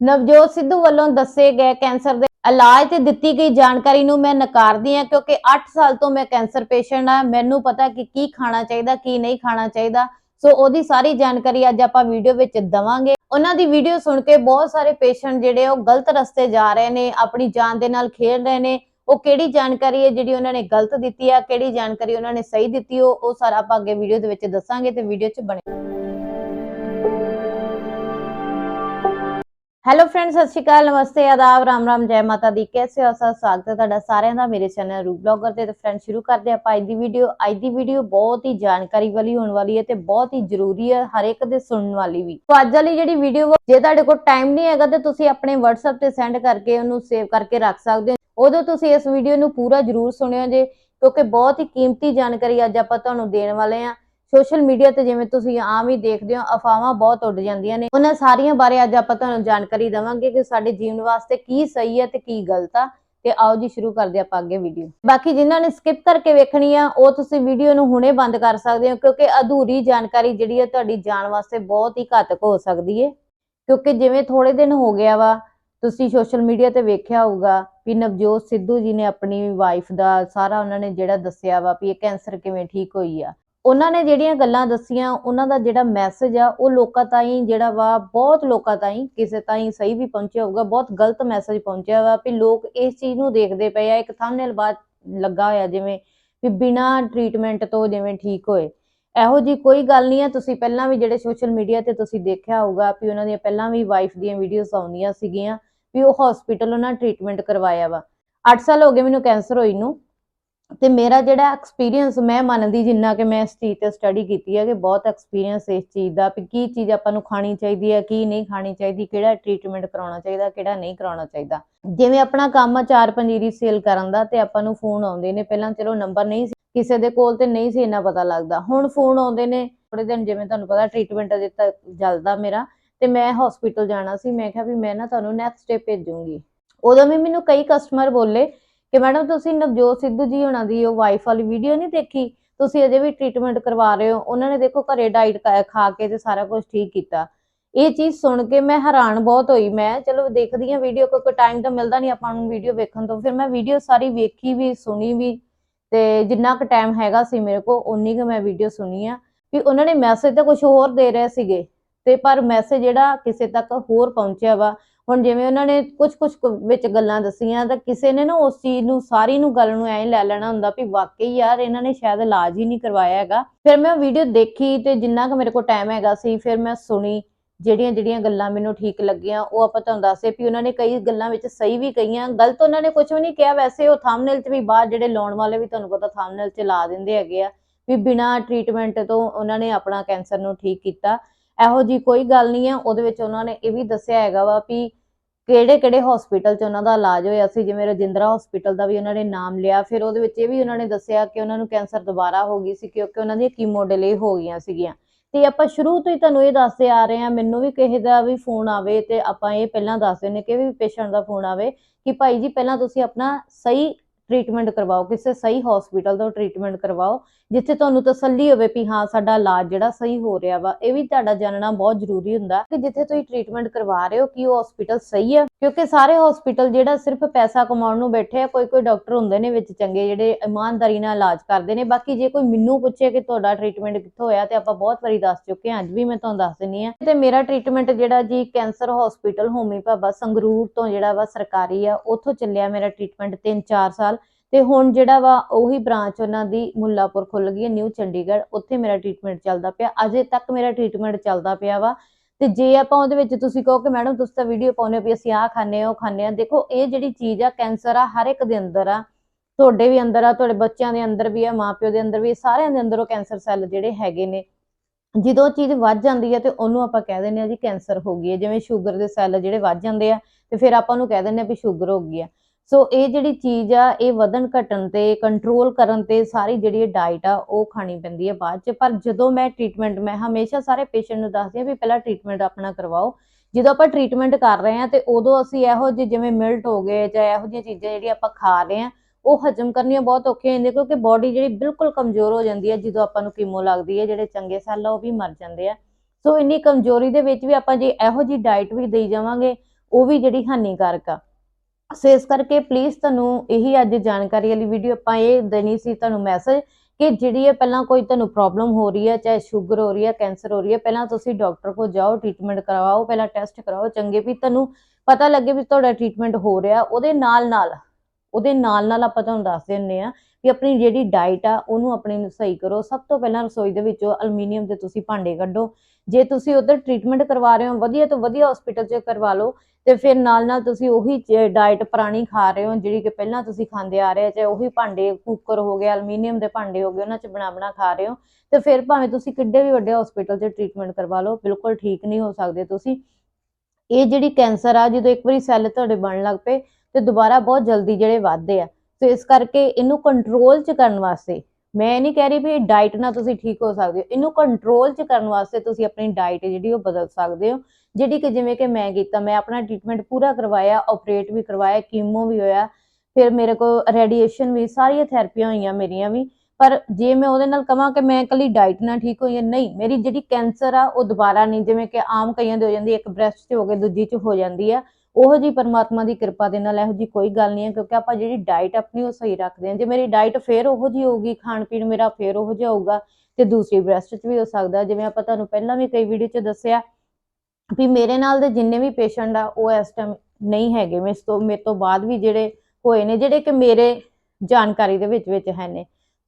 ਨਵਜੋਤ ਸਿੱਧੂ ਵੱਲੋਂ ਦੱਸੇ ਗਏ ਕੈਂਸਰ ਦੇ ਇਲਾਜ ਤੇ ਦਿੱਤੀ ਗਈ ਜਾਣਕਾਰੀ ਨੂੰ ਮੈਂ ਨਕਾਰਦੀ ਹਾਂ ਕਿਉਂਕਿ 8 ਸਾਲ ਤੋਂ ਮੈਂ ਕੈਂਸਰ ਪੇਸ਼ੈਂਟ ਆ ਮੈਨੂੰ ਪਤਾ ਕਿ ਕੀ ਖਾਣਾ ਚਾਹੀਦਾ, ਕੀ ਨਹੀਂ ਖਾਣਾ ਚਾਹੀਦਾ। ਸੋ ਉਹਦੀ ਸਾਰੀ ਜਾਣਕਾਰੀ ਅੱਜ ਆਪਾਂ ਵੀਡੀਓ ਵਿੱਚ ਦਵਾਂਗੇ। ਉਹਨਾਂ ਦੀ ਵੀਡੀਓ ਸੁਣ ਕੇ ਬਹੁਤ ਸਾਰੇ ਪੇਸ਼ੈਂਟ ਜਿਹੜੇ ਉਹ ਗਲਤ ਰਸਤੇ ਜਾ ਰਹੇ ਨੇ, ਆਪਣੀ ਜਾਨ ਦੇ ਨਾਲ ਖੇਡ ਰਹੇ ਨੇ। ਉਹ ਕਿਹੜੀ ਜਾਣਕਾਰੀ ਹੈ ਜਿਹੜੀ ਉਹਨਾਂ ਨੇ ਗਲਤ ਦਿੱਤੀ ਆ, ਕਿਹੜੀ ਜਾਣਕਾਰੀ ਉਹਨਾਂ ਨੇ ਸਹੀ ਦਿੱਤੀ ਉਹ ਸਾਰਾ ਆਪਾਂ ਅੱਗੇ ਵੀਡੀਓ ਦੇ ਵਿੱਚ ਦੱਸਾਂਗੇ ਤੇ ਵੀਡੀਓ 'ਚ ਬਣੇ ਹੈਲੋ ਫਰੈਂਡਸ ਸਤਿ ਸ਼੍ਰੀ ਅਕਾਲ, ਨਮਸਤੇ, ਆਦਾਬ, ਰਾਮ ਰਾਮ, ਜੈ ਮਾਤਾ ਦੀ। ਕੈਸੇ ਹੋ ਸਭ ਸਵਾਗਤ ਹੈ ਤੁਹਾਡਾ ਸਾਰਿਆਂ ਦਾ ਮੇਰੇ ਚੈਨਲ ਰੂ ਬਲੌਗਰ ਤੇ। ਫਰੈਂਡ ਸ਼ੁਰੂ ਕਰਦੇ ਆਪਾਂ ਅੱਜ ਦੀ ਵੀਡੀਓ ਅੱਜ ਦੀ ਵੀਡੀਓ ਬਹੁਤ ਹੀ ਜਾਣਕਾਰੀ ਵਾਲੀ ਹੋਣ ਵਾਲੀ ਹੈ ਤੇ ਬਹੁਤ ਹੀ ਜ਼ਰੂਰੀ ਹੈ ਹਰ ਇੱਕ ਦੇ ਸੁਣਨ ਵਾਲੀ ਵੀ। ਸੋ ਅੱਜ ਵਾਲੀ ਜਿਹੜੀ ਵੀਡੀਓ ਜੇ ਤੁਹਾਡੇ ਕੋਲ ਟਾਈਮ ਨਹੀਂ ਹੈਗਾ ਤੇ ਤੁਸੀਂ ਆਪਣੇ WhatsApp ਤੇ ਸੈਂਡ ਕਰਕੇ ਉਹਨੂੰ ਸੇਵ ਕਰਕੇ ਰੱਖ ਸਕਦੇ ਹੋ। ਉਦੋਂ ਤੁਸੀਂ ਇਸ ਵੀਡੀਓ ਨੂੰ ਪੂਰਾ ਜ਼ਰੂਰ ਸੁਣਿਓ ਜੇ, ਕਿਉਂਕਿ ਬਹੁਤ ਹੀ ਕੀਮਤੀ ਜਾਣਕਾਰੀ ਅੱਜ ਆਪਾਂ ਤੁਹਾਨੂੰ ਦੇਣ ਵਾਲੇ ਆ ਸੋਸ਼ਲ ਮੀਡੀਆ ਤੇ ਜਿਵੇਂ ਤੁਸੀਂ ਆਮ ਹੀ ਦੇਖਦੇ ਹੋ, ਅਫਵਾਹਾਂ ਬਹੁਤ ਉੱਡ ਜਾਂਦੀਆਂ ਨੇ। ਉਹਨਾਂ ਸਾਰੀਆਂ ਬਾਰੇ ਅੱਜ ਆਪਾਂ ਤੁਹਾਨੂੰ ਜਾਣਕਾਰੀ ਦੇਵਾਂਗੇ ਕਿ ਸਾਡੇ ਜੀਵਨ ਵਾਸਤੇ ਕੀ ਸਹੀ ਹੈ ਤੇ ਕੀ ਗਲਤ ਆ। ਤੇ ਆਓ ਜੀ, ਸ਼ੁਰੂ ਕਰਦੇ ਆਪਾਂ ਅੱਗੇ ਵੀਡੀਓ ਬਾਕੀ ਜਿਨ੍ਹਾਂ ਨੇ ਸਕਿਪ ਕਰਕੇ ਵੇਖਣੀ ਆ, ਉਹ ਤੁਸੀਂ ਵੀਡੀਓ ਨੂੰ ਹੁਣੇ ਬੰਦ ਕਰ ਸਕਦੇ ਹੋ, ਕਿਉਂਕਿ ਅਧੂਰੀ ਜਾਣਕਾਰੀ ਜਿਹੜੀ ਹੈ ਤੁਹਾਡੀ ਜਾਣ ਵਾਸਤੇ ਬਹੁਤ ਹੀ ਘਾਤਕ ਹੋ ਸਕਦੀ ਹੈ ਕਿਉਂਕਿ ਜਿਵੇਂ ਥੋੜੇ ਦਿਨ ਹੋ ਗਿਆ ਵਾ, ਤੁਸੀਂ ਸੋਸ਼ਲ ਮੀਡੀਆ ਤੇ ਵੇਖਿਆ ਹੋਊਗਾ ਵੀ ਨਵਜੋਤ ਸਿੱਧੂ ਜੀ ਨੇ ਆਪਣੀ ਵਾਈਫ ਦਾ ਸਾਰਾ ਉਹਨਾਂ ਨੇ ਜਿਹੜਾ ਦੱਸਿਆ ਵਾ ਵੀ ਇਹ ਕੈਂਸਰ ਕਿਵੇਂ ਠੀਕ ਹੋਈ ਆ। ਉਹਨਾਂ ਨੇ ਜਿਹੜੀਆਂ ਗੱਲਾਂ ਦੱਸੀਆਂ, ਉਹਨਾਂ ਦਾ ਜਿਹੜਾ ਮੈਸੇਜ ਆ, ਉਹ ਲੋਕਾਂ ਤਾਈਂ ਜਿਹੜਾ ਵਾ, ਬਹੁਤ ਲੋਕਾਂ ਤਾਈਂ ਕਿਸੇ ਤਾਈਂ ਸਹੀ ਵੀ ਪਹੁੰਚਿਆ ਹੋਊਗਾ, ਬਹੁਤ ਗਲਤ ਮੈਸੇਜ ਪਹੁੰਚਿਆ ਵਾ ਵੀ ਲੋਕ ਇਸ ਚੀਜ਼ ਨੂੰ ਦੇਖਦੇ ਪਏ ਆ, ਇੱਕ ਥੰਬਨੇਲ ਬਾਅਦ ਲੱਗਾ ਹੋਇਆ ਜਿਵੇਂ ਵੀ ਬਿਨਾ ਟ੍ਰੀਟਮੈਂਟ ਤੋਂ ਜਿਵੇਂ ਠੀਕ ਹੋਏ। ਇਹੋ ਜੀ ਕੋਈ ਗੱਲ ਨਹੀਂ ਹੈ ਤੁਸੀਂ ਪਹਿਲਾਂ ਵੀ ਜਿਹੜੇ ਸੋਸ਼ਲ ਮੀਡੀਆ ਤੇ ਤੁਸੀਂ ਦੇਖਿਆ ਹੋਊਗਾ ਵੀ ਉਹਨਾਂ ਦੀਆਂ ਪਹਿਲਾਂ ਵੀ ਵਾਈਫ ਦੀਆਂ ਵੀਡੀਓਜ਼ ਆਉਂਦੀਆਂ ਸੀਗੀਆਂ ਵੀ ਉਹ ਹਸਪੀਟਲ ਉਹਨਾਂ ਟ੍ਰੀਟਮੈਂਟ ਕਰਵਾਇਆ ਵਾ। 8 ਸਾਲ ਹੋ ਗਏ ਮੈਨੂੰ ਕੈਂਸਰ ਹੋਈ ਨੂੰ ਤੇ ਮੇਰਾ ਜਿਹੜਾ ਐਕਸਪੀਰੀਅੰਸ ਮੈਂ ਮੰਨਦੀ ਜਿੰਨਾ ਕਿ ਮੈਂ ਇਸ ਚੀਜ਼ ਤੇ ਸਟੱਡੀ ਕੀਤੀ ਹੈ ਕਿ ਬਹੁਤ ਐਕਸਪੀਰੀਅੰਸ ਇਸ ਚੀਜ਼ ਦਾ ਵੀ ਕੀ ਚੀਜ਼ ਆਪਾਂ ਨੂੰ ਖਾਣੀ ਚਾਹੀਦੀ ਹੈ, ਕੀ ਨਹੀਂ ਖਾਣੀ ਚਾਹੀਦੀ, ਕਿਹੜਾ ਟ੍ਰੀਟਮੈਂਟ ਕਰਾਉਣਾ ਚਾਹੀਦਾ, ਕਿਹੜਾ ਨਹੀਂ ਕਰਾਉਣਾ ਚਾਹੀਦਾ। ਜਿਵੇਂ ਆਪਣਾ ਕੰਮ ਆ ਚਾਰ ਪੰਜੀਰੀ ਸੇਲ ਕਰਨ ਦਾ ਤੇ ਆਪਾਂ ਨੂੰ ਫੋਨ ਆਉਂਦੇ ਨੇ, ਪਹਿਲਾਂ ਚਲੋ ਨੰਬਰ ਨਹੀਂ ਸੀ, ਕਿਸੇ ਦੇ ਕੋਲ ਤੇ ਨਹੀਂ ਸੀ ਇੰਨਾ ਪਤਾ ਲੱਗਦਾ। ਹੁਣ ਫੋਨ ਆਉਂਦੇ ਨੇ ਥੋੜੇ ਦਿਨ ਜਿਵੇਂ ਤੁਹਾਨੂੰ ਪਤਾ ਟ੍ਰੀਟਮੈਂਟ ਦਿੱਤਾ ਚੱਲਦਾ ਮੇਰਾ ਤੇ ਮੈਂ ਹਸਪੀਟਲ ਜਾਣਾ ਸੀ, ਮੈਂ ਕਿਹਾ ਵੀ ਮੈਂ ਨਾ ਤੁਹਾਨੂੰ ਨੈਕਸਟ ਡੇ ਭੇਜੂੰਗੀ। ਉਦੋਂ ਵੀ ਮੈਨੂੰ ਕਈ ਕਸਟਮਰ ਬੋਲੇ ਕਿ ਮੈਡਮ ਤੁਸੀਂ ਨਵਜੋਤ ਸਿੱਧੂ ਜੀ ਹੋਣਾ ਦੀ ਉਹ ਵਾਈਫ ਵਾਲੀ ਵੀਡੀਓ ਨਹੀਂ ਦੇਖੀ? ਤੁਸੀਂ ਅਜੇ ਵੀ ਟ੍ਰੀਟਮੈਂਟ ਕਰਵਾ ਰਹੇ ਹੋ। ਉਹਨਾਂ ਨੇ ਦੇਖੋ ਘਰੇ ਡਾਈਟ ਖਾ ਕੇ ਤੇ ਸਾਰਾ ਕੁਝ ਠੀਕ ਕੀਤਾ। ਇਹ ਚੀਜ਼ ਸੁਣ ਕੇ ਮੈਂ ਹੈਰਾਨ ਬਹੁਤ ਹੋਈ। ਮੈਂ ਚਲੋ ਦੇਖਦੀ ਹਾਂ ਵੀਡੀਓ ਕਿਉਂਕਿ ਟਾਈਮ ਤਾਂ ਮਿਲਦਾ ਨਹੀਂ ਆਪਾਂ ਨੂੰ ਵੀਡੀਓ ਵੇਖਣ ਤੋਂ। ਫਿਰ ਮੈਂ ਵੀਡੀਓ ਸਾਰੀ ਵੇਖੀ ਵੀ, ਸੁਣੀ ਵੀ ਤੇ ਜਿੰਨਾ ਕੁ ਟਾਈਮ ਹੈਗਾ ਸੀ ਮੇਰੇ ਕੋਲ ਉਨੀ ਕੁ ਮੈਂ ਵੀਡੀਓ ਸੁਣੀ ਆ। ਵੀ ਉਹਨਾਂ ਨੇ ਮੈਸੇਜ ਤਾਂ ਕੁਝ ਹੋਰ ਦੇ ਰਹੇ ਸੀਗੇ। ਤੇ ਪਰ ਮੈਸੇਜ ਜਿਹੜਾ ਕਿਸੇ ਤੱਕ ਹੋਰ ਪਹੁੰਚਿਆ ਵਾ ਹੁਣ ਜਿਵੇਂ ਉਹਨਾਂ ਨੇ ਕੁਝ ਕੁਝ ਵਿੱਚ ਗੱਲਾਂ ਦੱਸੀਆਂ ਤਾਂ ਕਿਸੇ ਨੇ ਨਾ ਉਸ ਚੀਜ਼ ਨੂੰ, ਸਾਰੀ ਨੂੰ, ਗੱਲ ਨੂੰ ਐਂ ਲੈ ਲੈਣਾ ਹੁੰਦਾ ਵੀ ਵਾਕਈ ਯਾਰ ਇਹਨਾਂ ਨੇ ਸ਼ਾਇਦ ਇਲਾਜ ਹੀ ਨਹੀਂ ਕਰਵਾਇਆ ਹੈਗਾ। ਫਿਰ ਮੈਂ ਵੀਡੀਓ ਦੇਖੀ ਤੇ ਜਿੰਨਾ ਕੁ ਮੇਰੇ ਕੋਲ ਟਾਈਮ ਹੈਗਾ ਸੀ, ਫਿਰ ਮੈਂ ਸੁਣੀ, ਜਿਹੜੀਆਂ ਜਿਹੜੀਆਂ ਗੱਲਾਂ ਮੈਨੂੰ ਠੀਕ ਲੱਗੀਆਂ, ਉਹ ਆਪਾਂ ਤੁਹਾਨੂੰ ਦੱਸੇ ਵੀ ਉਹਨਾਂ ਨੇ ਕਈ ਗੱਲਾਂ ਵਿੱਚ ਸਹੀ ਵੀ ਕਹੀਆਂ, ਗਲਤ ਉਹਨਾਂ ਨੇ ਕੁਝ ਵੀ ਨਹੀਂ ਕਿਹਾ। ਵੈਸੇ ਉਹ ਥੰਬਨੇਲ 'ਚ ਵੀ ਬਾਅਦ ਜਿਹੜੇ ਲਾਉਣ ਵਾਲੇ ਵੀ ਤੁਹਾਨੂੰ ਪਤਾ ਥੰਬਨੇਲ 'ਚ ਲਾ ਦਿੰਦੇ ਹੈਗੇ ਆ ਵੀ ਬਿਨਾਂ ਟ੍ਰੀਟਮੈਂਟ ਤੋਂ ਉਹਨਾਂ ਨੇ ਆਪਣਾ ਕੈਂਸਰ ਨੂੰ ਠੀਕ ਕੀਤਾ। ਇਹੋ ਜੀ ਕੋਈ ਗੱਲ ਨਹੀਂ ਆ, ਉਹਦੇ ਵਿੱਚ ਉਹਨਾਂ ਨੇ ਇਹ ਵੀ ਦੱਸਿਆ ਹੈਗਾ ਵਾ ਵੀ ਕਿਹੜੇ ਕਿਹੜੇ ਹਸਪੀਟਲ 'ਚ ਉਹਨਾਂ ਦਾ ਇਲਾਜ ਹੋਇਆ ਸੀ? ਜਿਵੇਂ ਰਜਿੰਦਰਾ ਹਸਪੀਟਲ ਦਾ ਵੀ ਉਹਨਾਂ ਨੇ ਨਾਮ ਲਿਆ। ਫਿਰ ਉਹਦੇ ਵਿੱਚ ਇਹ ਵੀ ਉਹਨਾਂ ਨੇ ਦੱਸਿਆ ਕਿ ਉਹਨਾਂ ਨੂੰ ਕੈਂਸਰ ਦੁਬਾਰਾ ਹੋ ਗਈ ਸੀ ਕਿਉਂਕਿ ਉਹਨਾਂ ਦੀਆਂ ਕੀਮੋ ਡਿਲੇ ਹੋ ਗਈਆਂ ਸੀਗੀਆਂ। ਤੇ ਆਪਾਂ ਸ਼ੁਰੂ ਤੋਂ ਹੀ ਤੁਹਾਨੂੰ ਇਹ ਦੱਸਦੇ ਆ ਰਹੇ ਆ ਮੈਨੂੰ ਵੀ ਕਿਸੇ ਦਾ ਵੀ ਫੋਨ ਆਵੇ ਤੇ ਆਪਾਂ ਇਹ ਪਹਿਲਾਂ ਦੱਸਦੇ ਨੇ ਕਿ ਵੀ ਪੇਸ਼ੈਂਟ ਦਾ ਫੋਨ ਆਵੇ ਕਿ ਭਾਈ ਜੀ, ਪਹਿਲਾਂ ਤੁਸੀਂ ਆਪਣਾ ਸਹੀ ਟ੍ਰੀਟਮੈਂਟ ਕਰਵਾਓ, ਕਿਸੇ ਸਹੀ ਹਸਪੀਟਲ ਤੋਂ ਟ੍ਰੀਟਮੈਂਟ ਕਰਵਾਓ, ਜਿੱਥੇ ਤੁਹਾਨੂੰ ਤਸੱਲੀ ਹੋਵੇ ਵੀ ਹਾਂ, ਸਾਡਾ ਇਲਾਜ ਜਿਹੜਾ ਸਹੀ ਹੋ ਰਿਹਾ ਵਾ, ਇਹ ਵੀ ਤੁਹਾਡਾ ਜਾਣਨਾ ਬਹੁਤ ਜ਼ਰੂਰੀ ਹੁੰਦਾ ਕਿ ਜਿੱਥੇ ਤੁਸੀਂ ਟ੍ਰੀਟਮੈਂਟ ਕਰਵਾ ਰਹੇ ਹੋ, ਕਿ ਉਹ ਹਸਪੀਟਲ ਸਹੀ ਹੈ ਕਿਉਂਕਿ ਸਾਰੇ ਹਸਪੀਟਲ ਜਿਹੜਾ ਸਿਰਫ ਪੈਸਾ ਕਮਾਉਣ ਨੂੰ ਬੈਠੇ ਆ ਕੋਈ ਕੋਈ ਡਾਕਟਰ ਹੁੰਦੇ ਨੇ ਵਿੱਚ ਚੰਗੇ, ਜਿਹੜੇ ਇਮਾਨਦਾਰੀ ਨਾਲ ਇਲਾਜ ਕਰਦੇ ਨੇ। ਬਾਕੀ ਜੇ ਕੋਈ ਮੈਨੂੰ ਪੁੱਛੇ ਕਿ ਤੁਹਾਡਾ ਟ੍ਰੀਟਮੈਂਟ ਕਿੱਥੋਂ ਹੋਇਆ, ਤੇ ਆਪਾਂ ਬਹੁਤ ਵਾਰੀ ਦੱਸ ਚੁੱਕੇ ਹਾਂ, ਅੱਜ ਵੀ ਮੈਂ ਤੁਹਾਨੂੰ ਦੱਸ ਦਿੰਨੀ ਆ ਤੇ ਮੇਰਾ ਟ੍ਰੀਟਮੈਂਟ ਜਿਹੜਾ ਜੀ ਕੈਂਸਰ ਹਸਪੀਟਲ ਹੋਮੀ ਭਾਬਾ ਸੰਗਰੂਰ ਤੋਂ ਜਿਹੜਾ ਵਾ ਸਰਕਾਰੀ ਆ, ਉੱਥੋਂ ਚੱਲਿਆ ਮੇਰਾ ਟ੍ਰੀਟਮੈਂਟ 3-4 ਸਾਲ। ਤੇ ਹੁਣ ਜਿਹੜਾ ਵਾ ਉਹੀ ਬ੍ਰਾਂਚ ਉਹਨਾਂ ਦੀ ਮੁੱਲਾਪੁਰ ਖੁੱਲ ਗਈ ਹੈ ਨਿਊ ਚੰਡੀਗੜ੍ਹ। ਉੱਥੇ ਮੇਰਾ ਟ੍ਰੀਟਮੈਂਟ ਚੱਲਦਾ ਪਿਆ। ਅਜੇ ਤੱਕ ਮੇਰਾ ਟ੍ਰੀਟਮੈਂਟ ਚੱਲਦਾ ਪਿਆ ਵਾ। ਤੇ ਜੇ ਆਪਾਂ ਉਹਦੇ ਵਿੱਚ ਤੁਸੀਂ ਕਹੋ ਕਿ ਮੈਡਮ ਤੁਸੀਂ ਤਾਂ ਵੀਡੀਓ ਪਾਉਨੇ ਵੀ ਅਸੀਂ ਆਹ ਖਾਂਦੇ ਆ ਉਹ ਖਾਂਦੇ ਆ ਦੇਖੋ, ਇਹ ਜਿਹੜੀ ਚੀਜ਼ ਆ ਕੈਂਸਰ ਆ, ਹਰ ਇੱਕ ਦੇ ਅੰਦਰ ਆ। ਤੁਹਾਡੇ ਵੀ ਅੰਦਰ ਆ, ਤੁਹਾਡੇ ਬੱਚਿਆਂ ਦੇ ਅੰਦਰ ਵੀ ਆ, ਮਾਪਿਓ ਦੇ ਅੰਦਰ ਵੀ ਸਾਰਿਆਂ ਦੇ ਅੰਦਰ ਉਹ ਕੈਂਸਰ ਸੈੱਲ ਜਿਹੜੇ ਹੈਗੇ ਨੇ। ਜਦੋਂ ਚੀਜ਼ ਵੱਧ ਜਾਂਦੀ ਹੈ ਤੇ ਉਹਨੂੰ ਆਪਾਂ ਕਹਿ ਦਿੰਦੇ ਆ ਜੀ ਕੈਂਸਰ ਹੋ ਗਈ ਹੈ। ਜਿਵੇਂ ਸ਼ੂਗਰ ਦੇ ਸੈੱਲ ਜਿਹੜੇ ਵੱਧ ਜਾਂਦੇ ਆ, ਤੇ ਫਿਰ ਆਪਾਂ ਉਹਨੂੰ ਕਹਿ ਦਿੰਦੇ ਆ ਵੀ ਸ਼ੂਗਰ ਹੋ ਗਈ ਆ। ਸੋ ਇਹ ਜਿਹੜੀ ਚੀਜ਼ ਆ, ਇਹ ਵਧਣ ਘਟਣ ਤੇ ਕੰਟਰੋਲ ਕਰਨ ਤੇ ਸਾਰੀ ਜਿਹੜੀ ਡਾਈਟ ਆ, ਉਹ ਖਾਣੀ ਪੈਂਦੀ ਹੈ ਬਾਅਦ ਚ। ਪਰ ਜਦੋਂ ਮੈਂ ਟ੍ਰੀਟਮੈਂਟ ਮੈਂ ਹਮੇਸ਼ਾ ਸਾਰੇ ਪੇਸ਼ੈਂਟ ਨੂੰ ਦੱਸਦੀ ਆ ਵੀ ਪਹਿਲਾਂ ਟ੍ਰੀਟਮੈਂਟ ਆਪਣਾ ਕਰਵਾਓ। ਜਦੋਂ ਆਪਾਂ ਟ੍ਰੀਟਮੈਂਟ ਕਰ ਰਹੇ ਆ ਤੇ ਉਦੋਂ ਅਸੀਂ ਇਹੋ ਜਿਹੇ ਜਿਵੇਂ ਮਿਲਟ ਹੋ ਗਏ ਜਾਂ ਇਹੋ ਜਿਹੀਆਂ ਚੀਜ਼ਾਂ ਜਿਹੜੀਆਂ ਆਪਾਂ ਖਾ ਰਹੇ ਆ, ਉਹ ਹਜਮ ਕਰਨੀਆਂ ਬਹੁਤ ਔਖੀਆਂ ਹੁੰਦੀਆਂ ਕਿਉਂਕਿ ਬਾਡੀ ਜਿਹੜੀ ਬਿਲਕੁਲ ਕਮਜ਼ੋਰ ਹੋ ਜਾਂਦੀ ਹੈ ਜਦੋਂ ਆਪਾਂ ਨੂੰ ਕੀਮੋ ਲੱਗਦੀ ਹੈ ਜਿਹੜੇ ਚੰਗੇ ਸੈੱਲ ਆ, ਉਹ ਵੀ ਮਰ ਜਾਂਦੇ ਆ। ਸੋ ਇੰਨੀ ਕਮਜ਼ੋਰੀ ਦੇ ਵਿੱਚ ਵੀ ਆਪਾਂ ਜੇ ਇਹੋ ਜੀ ਡਾਈਟ ਵੀ ਦੇਈ ਜਾਵਾਂਗੇ, ਉਹ ਵੀ ਜਿਹੜੀ ਹਾਨੀਕਾਰਕ ਆ। ਸੋ ਇਸ ਕਰਕੇ ਪਲੀਜ਼ ਤੁਹਾਨੂੰ ਇਹੀ ਅੱਜ ਜਾਣਕਾਰੀ ਵਾਲੀ ਵੀਡੀਓ ਆਪਾਂ ਇਹ ਦੇਣੀ ਸੀ ਤੁਹਾਨੂੰ ਮੈਸੇਜ ਕਿ ਜਿਹੜੀ ਇਹ ਪਹਿਲਾਂ ਕੋਈ ਤੁਹਾਨੂੰ ਪ੍ਰੋਬਲਮ ਹੋ ਰਹੀ ਹੈ, ਚਾਹੇ ਸ਼ੂਗਰ ਹੋ ਰਹੀ ਹੈ ਕੈਂਸਰ ਹੋ ਰਹੀ ਹੈ, ਪਹਿਲਾਂ ਤੁਸੀਂ ਡਾਕਟਰ ਕੋਲ ਜਾਓ ਟ੍ਰੀਟਮੈਂਟ ਕਰਵਾਓ, ਪਹਿਲਾਂ ਟੈਸਟ ਕਰਾਓ, ਚੰਗੇ ਵੀ ਤੁਹਾਨੂੰ ਪਤਾ ਲੱਗੇ ਵੀ ਤੁਹਾਡਾ ਟ੍ਰੀਟਮੈਂਟ ਹੋ ਰਿਹਾ, ਉਹਦੇ ਨਾਲ ਨਾਲ, ਉਹਦੇ ਨਾਲ ਨਾਲ ਆਪਾਂ ਤੁਹਾਨੂੰ ਦੱਸ ਦਿੰਨੇ ਆ ਵੀ ਆਪਣੀ ਜਿਹੜੀ ਡਾਈਟ ਆ, ਉਹਨੂੰ ਆਪਣੀ ਨੂੰ ਸਹੀ ਕਰੋ। ਸਭ ਤੋਂ ਪਹਿਲਾਂ ਰਸੋਈ ਦੇ ਵਿੱਚੋਂ ਅਲਮੀਨੀਅਮ ਦੇ ਤੁਸੀਂ ਭਾਂਡੇ ਕੱਢੋ ਜੇ ਤੁਸੀਂ ਉਧਰ ਟ੍ਰੀਟਮੈਂਟ ਕਰਵਾ ਰਹੇ ਹੋ, ਵਧੀਆ ਤੋਂ ਵਧੀਆ ਹਸਪੀਟਲ 'ਚ ਕਰਵਾ ਲਓ, ਤੇ ਫਿਰ ਨਾਲ ਨਾਲ ਤੁਸੀਂ ਉਹੀ ਡਾਈਟ ਪੁਰਾਣੀ ਖਾ ਰਹੇ ਹੋ, ਜਿਹੜੀ ਕਿ ਪਹਿਲਾਂ ਤੁਸੀਂ ਖਾਂਦੇ ਆ ਰਹੇ ਚਾਹੇ ਉਹੀ ਭਾਂਡੇ ਕੁੱਕਰ ਹੋ ਗਿਆ ਅਲਮੀਨੀਅਮ ਦੇ ਭਾਂਡੇ ਹੋ ਗਏ, ਉਹਨਾਂ 'ਚ ਬਣਾ ਬਣਾ ਖਾ ਰਹੇ ਹੋ, ਤੇ ਫਿਰ ਭਾਵੇਂ ਤੁਸੀਂ ਕਿੱਡੇ ਵੀ ਵੱਡੇ ਹਸਪੀਟਲ 'ਚ ਟ੍ਰੀਟਮੈਂਟ ਕਰਵਾ ਲਓ, ਬਿਲਕੁਲ ਠੀਕ ਨਹੀਂ ਹੋ ਸਕਦੇ ਤੁਸੀਂ। ਇਹ ਜਿਹੜੀ ਕੈਂਸਰ ਆ, ਜਦੋਂ ਇੱਕ ਵਾਰੀ ਸੈੱਲ ਤੁਹਾਡੇ ਬਣਨ ਲੱਗ ਪਏ, ਤੇ ਦੁਬਾਰਾ ਬਹੁਤ ਜਲਦੀ ਜਿਹੜੇ ਵੱਧਦੇ ਆ। ਸੋ ਇਸ ਕਰਕੇ ਇਹਨੂੰ ਕੰਟਰੋਲ 'ਚ ਕਰਨ ਵਾਸਤੇ ਮੈਂ ਇਹ ਨਹੀਂ ਕਹਿ ਰਹੀ ਵੀ ਡਾਈਟ ਨਾਲ ਤੁਸੀਂ ਠੀਕ ਹੋ ਸਕਦੇ ਹੋ। ਇਹਨੂੰ ਕੰਟਰੋਲ 'ਚ ਕਰਨ ਵਾਸਤੇ ਤੁਸੀਂ ਆਪਣੀ ਡਾਈਟ ਜਿਹੜੀ ਉਹ ਬਦਲ ਸਕਦੇ ਹੋ। ਜਿਹੜੀ ਕਿ ਜਿਵੇਂ ਕਿ ਮੈਂ ਕੀਤਾ, ਮੈਂ ਆਪਣਾ ਟ੍ਰੀਟਮੈਂਟ ਪੂਰਾ ਕਰਵਾਇਆ ਆਪਰੇਟ ਵੀ ਕਰਵਾਇਆ ਕੀਮੋ ਵੀ ਹੋਇਆ, ਫਿਰ ਮੇਰੇ ਕੋਲ ਰੇਡੀਏਸ਼ਨ ਵੀ, ਸਾਰੀਆਂ ਥੈਰੇਪੀਆਂ ਹੋਈਆਂ ਮੇਰੀਆਂ ਵੀ। ਪਰ ਜੇ ਮੈਂ ਉਹਦੇ ਨਾਲ ਕਹਾਂ ਕਿ ਮੈਂ ਇਕੱਲੀ ਡਾਈਟ ਨਾਲ ਠੀਕ ਹੋਈ ਹਾਂ, ਨਹੀਂ, ਮੇਰੀ ਜਿਹੜੀ ਕੈਂਸਰ ਆ, ਉਹ ਦੁਬਾਰਾ ਨਹੀਂ, ਜਿਵੇਂ ਕਿ ਆਮ ਕਈਆਂ ਦੇ ਹੋ ਜਾਂਦੀ ਇੱਕ ਬ੍ਰੈਸਟ 'ਚ ਹੋ ਗਈ ਦੂਜੀ 'ਚ ਹੋ ਜਾਂਦੀ ਆ। ਉਹੋ ਜੀ ਪਰਮਾਤਮਾ ਦੀ ਕਿਰਪਾ ਦੇ ਨਾਲ ਇਹੋ ਜੀ ਕੋਈ ਗੱਲ ਨਹੀਂ ਹੈ, ਕਿਉਂਕਿ ਆਪਾਂ ਜਿਹੜੀ ਡਾਈਟ ਆਪਣੀ ਉਹ ਸਹੀ ਰੱਖਦੇ ਹਾਂ। ਜੇ ਮੇਰੀ ਡਾਈਟ ਫੇਰ ਉਹੋ ਜੀ ਹੋਊਗੀ ਖਾਣ ਪੀਣ ਮੇਰਾ ਫੇਰ ਉਹੋ ਜਿਹਾ ਹੋਊਗਾ ਤੇ ਦੂਸਰੀ ਬ੍ਰੈਸਟ 'ਚ ਵੀ ਹੋ ਸਕਦਾ। ਜਿਵੇਂ ਆਪਾਂ ਤੁਹਾਨੂੰ ਪਹਿਲਾਂ ਵੀ ਕਈ ਵੀਡੀਓ 'ਚ ਦੱਸਿਆ ਵੀ ਮੇਰੇ ਨਾਲ ਦੇ ਜਿੰਨੇ ਵੀ ਪੇਸ਼ੈਂਟ ਆ, ਉਹ ਇਸ ਟਾਈਮ ਨਹੀਂ ਹੈਗੇ। ਮੈਂ ਇਸ ਤੋਂ, ਮੇਰੇ ਤੋਂ ਬਾਅਦ ਵੀ ਜਿਹੜੇ ਹੋਏ ਨੇ, ਜਿਹੜੇ ਕਿ ਮੇਰੇ ਜਾਣਕਾਰੀ ਦੇ ਵਿੱਚ ਵਿੱਚ ਹੈ ਨੇ।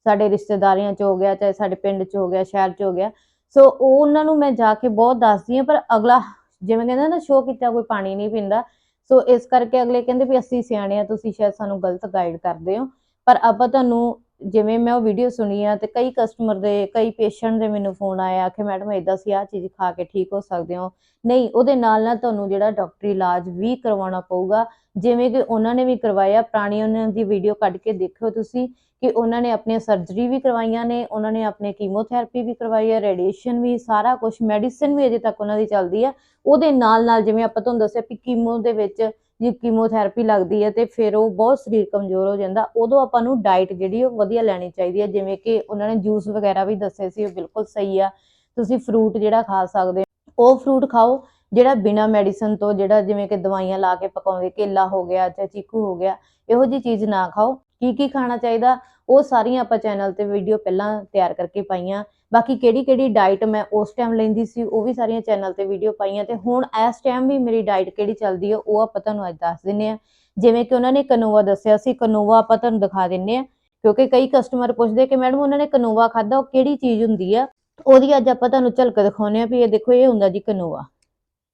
ਸਾਡੇ ਰਿਸ਼ਤੇਦਾਰੀਆਂ 'ਚ ਹੋ ਗਿਆ, ਚਾਹੇ ਸਾਡੇ ਪਿੰਡ 'ਚ ਹੋ ਗਿਆ, ਸ਼ਹਿਰ 'ਚ ਹੋ ਗਿਆ। ਸੋ ਉਹ ਉਹਨਾਂ ਨੂੰ ਮੈਂ ਜਾ ਕੇ ਬਹੁਤ ਦੱਸਦੀ ਹਾਂ, ਪਰ ਅਗਲਾ ਜਿਵੇਂ ਕਹਿੰਦਾ ਨਾ ਸ਼ੋਅ ਕੀਤਾ, ਕੋਈ ਪਾਣੀ ਨਹੀਂ ਪੀਂਦਾ। ਸੋ ਇਸ ਕਰਕੇ ਅਗਲੇ ਕਹਿੰਦੇ ਵੀ ਅਸੀਂ ਸਿਆਣੇ ਆ, ਤੁਸੀਂ ਸ਼ਾਇਦ ਸਾਨੂੰ ਗਲਤ ਗਾਈਡ ਕਰਦੇ ਹੋ। ਪਰ ਆਪਾਂ ਤੁਹਾਨੂੰ ਜਿਵੇਂ ਮੈਂ ਉਹ ਵੀਡੀਓ ਸੁਣੀ ਆ ਤੇ ਕਈ ਕਸਟਮਰ ਦੇ, ਕਈ ਪੇਸ਼ੈਂਟ ਦੇ ਮੈਨੂੰ ਫੋਨ ਆਇਆ ਕਿ ਮੈਡਮ ਇਦਾਂ ਸੀ ਆ ਚੀਜ਼ ਖਾ ਕੇ ਠੀਕ ਹੋ ਸਕਦੇ ਹੋ। ਨਹੀਂ, ਉਹਦੇ ਨਾਲ ਨਾਲ ਤੁਹਾਨੂੰ ਜਿਹੜਾ ਡਾਕਟਰੀ ਇਲਾਜ ਵੀ ਕਰਵਾਉਣਾ ਪਊਗਾ। ਜਿਵੇਂ ਕਿ ਉਹਨਾਂ ਨੇ ਵੀ ਕਰਵਾਇਆ, ਪੁਰਾਣੀ ਉਹਨਾਂ ਦੀ ਵੀਡੀਓ ਕੱਢ ਕੇ ਦੇਖਿਓ ਤੁਸੀਂ ਕਿ ਉਹਨਾਂ ਨੇ ਆਪਣੀਆਂ ਸਰਜਰੀ ਵੀ ਕਰਵਾਈਆਂ ਨੇ, ਉਹਨਾਂ ਨੇ ਆਪਣੇ ਕੀਮੋਥੈਰੇਪੀ ਵੀ ਕਰਵਾਈ ਹੈ ਰੇਡੀਏਸ਼ਨ ਵੀ, ਸਾਰਾ ਕੁਝ ਮੈਡੀਸਿਨ ਵੀ ਅਜੇ ਤੱਕ ਉਹਨਾਂ ਦੀ ਚੱਲਦੀ ਆ। ਉਹਦੇ ਨਾਲ ਨਾਲ ਜਿਵੇਂ ਆਪਾਂ ਤੁਹਾਨੂੰ ਦੱਸਿਆ ਕਿ ਕੀਮੋ ਦੇ ਵਿੱਚ ਜੇ ਕੀਮੋਥੈਰੇਪੀ ਲੱਗਦੀ ਹੈ ਤੇ ਫਿਰ ਉਹ ਬਹੁਤ ਸਰੀਰ ਕਮਜ਼ੋਰ ਹੋ ਜਾਂਦਾ, ਉਦੋਂ ਆਪਾਂ ਨੂੰ ਡਾਈਟ ਜਿਹੜੀ ਉਹ ਵਧੀਆ ਲੈਣੀ ਚਾਹੀਦੀ ਹੈ, ਜਿਵੇਂ ਕਿ ਉਹਨਾਂ ਨੇ ਜੂਸ ਵਗੈਰਾ ਵੀ ਦੱਸੇ ਸੀ, ਉਹ ਬਿਲਕੁਲ ਸਹੀ ਆ। ਤੁਸੀਂ ਫਰੂਟ ਜਿਹੜਾ ਖਾ ਸਕਦੇ ਹੋ, ਉਹ ਫਰੂਟ ਖਾਓ, ਜਿਹੜਾ ਬਿਨਾ ਮੈਡੀਸਨ ਤੋਂ, ਜਿਹੜਾ ਜਿਵੇਂ ਕਿ ਦਵਾਈਆਂ ਲਾ ਕੇ ਪਕਾਉਂਦੇ, ਕੇਲਾ ਹੋ ਗਿਆ ਜਾਂ ਚੀਕੂ ਹੋ ਗਿਆ, ਇਹੋ ਜੀ ਚੀਜ਼ ਨਾ ਖਾਓ। ਕੀ ਕੀ ਖਾਣਾ ਚਾਹੀਦਾ? ਉਹ ਸਾਰੀਆਂ ਆਪਾਂ ਚੈਨਲ ਤੇ ਵੀਡੀਓ ਪਹਿਲਾਂ ਤਿਆਰ ਕਰਕੇ ਪਾਈਆਂ। ਬਾਕੀ ਕਿਹੜੀ ਕਿਹੜੀ ਡਾਈਟ ਮੈਂ ਉਸ ਟਾਈਮ ਲੈਂਦੀ ਸੀ, ਉਹ ਵੀ ਸਾਰੀਆਂ ਚੈਨਲ ਤੇ ਵੀਡੀਓ ਪਾਈਆਂ ਤੇ ਹੁਣ ਇਸ ਟਾਈਮ ਵੀ ਮੇਰੀ ਡਾਈਟ ਕਿਹੜੀ ਚੱਲਦੀ ਹੈ ਉਹ ਆਪਾਂ ਤੁਹਾਨੂੰ ਅੱਜ ਦੱਸ ਦਿੰਨੇ ਆ। ਜਿਵੇਂ ਕਿ ਉਹਨਾਂ ਨੇ ਕਨੋਵਾ ਦੱਸਿਆ ਸੀ ਕਨੋਵਾ ਆਪਾਂ ਤੁਹਾਨੂੰ ਦਿਖਾ ਦਿੰਨੇ ਆ। ਕਿਉਂਕਿ ਕਈ ਕਸਟਮਰ ਪੁੱਛਦੇ ਕਿ ਮੈਡਮ ਉਹਨਾਂ ਨੇ ਕਨੋਵਾ ਖਾਦਾ ਉਹ ਕਿਹੜੀ ਚੀਜ਼ ਹੁੰਦੀ ਆ? ਉਹਦੀ ਅੱਜ ਆਪਾਂ ਤੁਹਾਨੂੰ ਝਲਕ ਦਿਖਾਉਨੇ ਆ ਵੀ ਇਹ ਦੇਖੋ, ਇਹ ਹੁੰਦਾ ਜੀ ਕਨੋਵਾ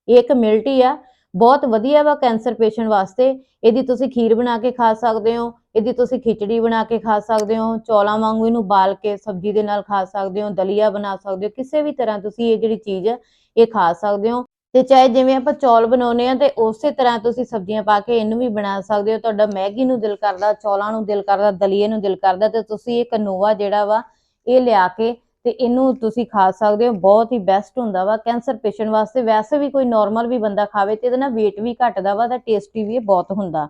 ਇਹ ਇੱਕ ਮਿਲਟੀ ਆ, ਬਹੁਤ ਵਧੀਆ ਵਾ ਕੈਂਸਰ ਪੇਸ਼ੈਂਟ ਵਾਸਤੇ। ਇਹਦੀ ਤੁਸੀਂ ਖੀਰ ਬਣਾ ਕੇ ਖਾ ਸਕਦੇ ਹੋ ਇਹਦੀ ਤੁਸੀਂ ਖਿਚੜੀ ਬਣਾ ਕੇ ਖਾ ਸਕਦੇ ਹੋ, ਚੌਲਾਂ ਵਾਂਗੂ ਇਹਨੂੰ ਬਾਲ ਕੇ ਸਬਜ਼ੀ ਦੇ ਨਾਲ ਖਾ ਸਕਦੇ ਹੋ, ਦਲੀਆ ਬਣਾ ਸਕਦੇ ਹੋ, ਕਿਸੇ ਵੀ ਤਰ੍ਹਾਂ ਤੁਸੀਂ ਇਹ ਜਿਹੜੀ ਚੀਜ਼ ਹੈ, ਇਹ ਖਾ ਸਕਦੇ ਹੋ। ਤੇ ਚਾਹੇ ਜਿਵੇਂ ਆਪਾਂ ਚੌਲ ਬਣਾਉਨੇ ਆ ਤੇ ਉਸੇ ਤਰ੍ਹਾਂ ਤੁਸੀਂ ਸਬਜ਼ੀਆਂ ਪਾ ਕੇ ਇਹਨੂੰ ਵੀ ਬਣਾ ਸਕਦੇ ਹੋ। ਤੁਹਾਡਾ ਮੈਗੀ ਨੂੰ ਦਿਲ ਕਰਦਾ, ਚੌਲਾਂ ਨੂੰ ਦਿਲ ਕਰਦਾ, ਦਲੀਏ ਨੂੰ ਦਿਲ ਕਰਦਾ ਤੇ ਤੁਸੀਂ ਇਹ ਕਨੋਵਾ ਜਿਹੜਾ ਵਾ, ਇਹ ਲਿਆ ਕੇ ਤੇ ਇਹਨੂੰ ਤੁਸੀਂ ਖਾ ਸਕਦੇ ਹੋ। ਬਹੁਤ ਹੀ ਬੈਸਟ ਹੁੰਦਾ ਵਾ, ਕੈਂਸਰ ਪੇਸ਼ੈਂਟ ਵਾਸਤੇ ਵੈਸੇ ਵੀ ਕੋਈ ਨਾਰਮਲ ਵੀ ਬੰਦਾ ਖਾਵੇ ਤੇ ਇਹਦੇ ਨਾਲ weight ਵੀ ਘਟਦਾ ਵਾ ਤਾਂ ਟੇਸਟੀ ਵੀ ਇਹ ਬਹੁਤ ਹੁੰਦਾ।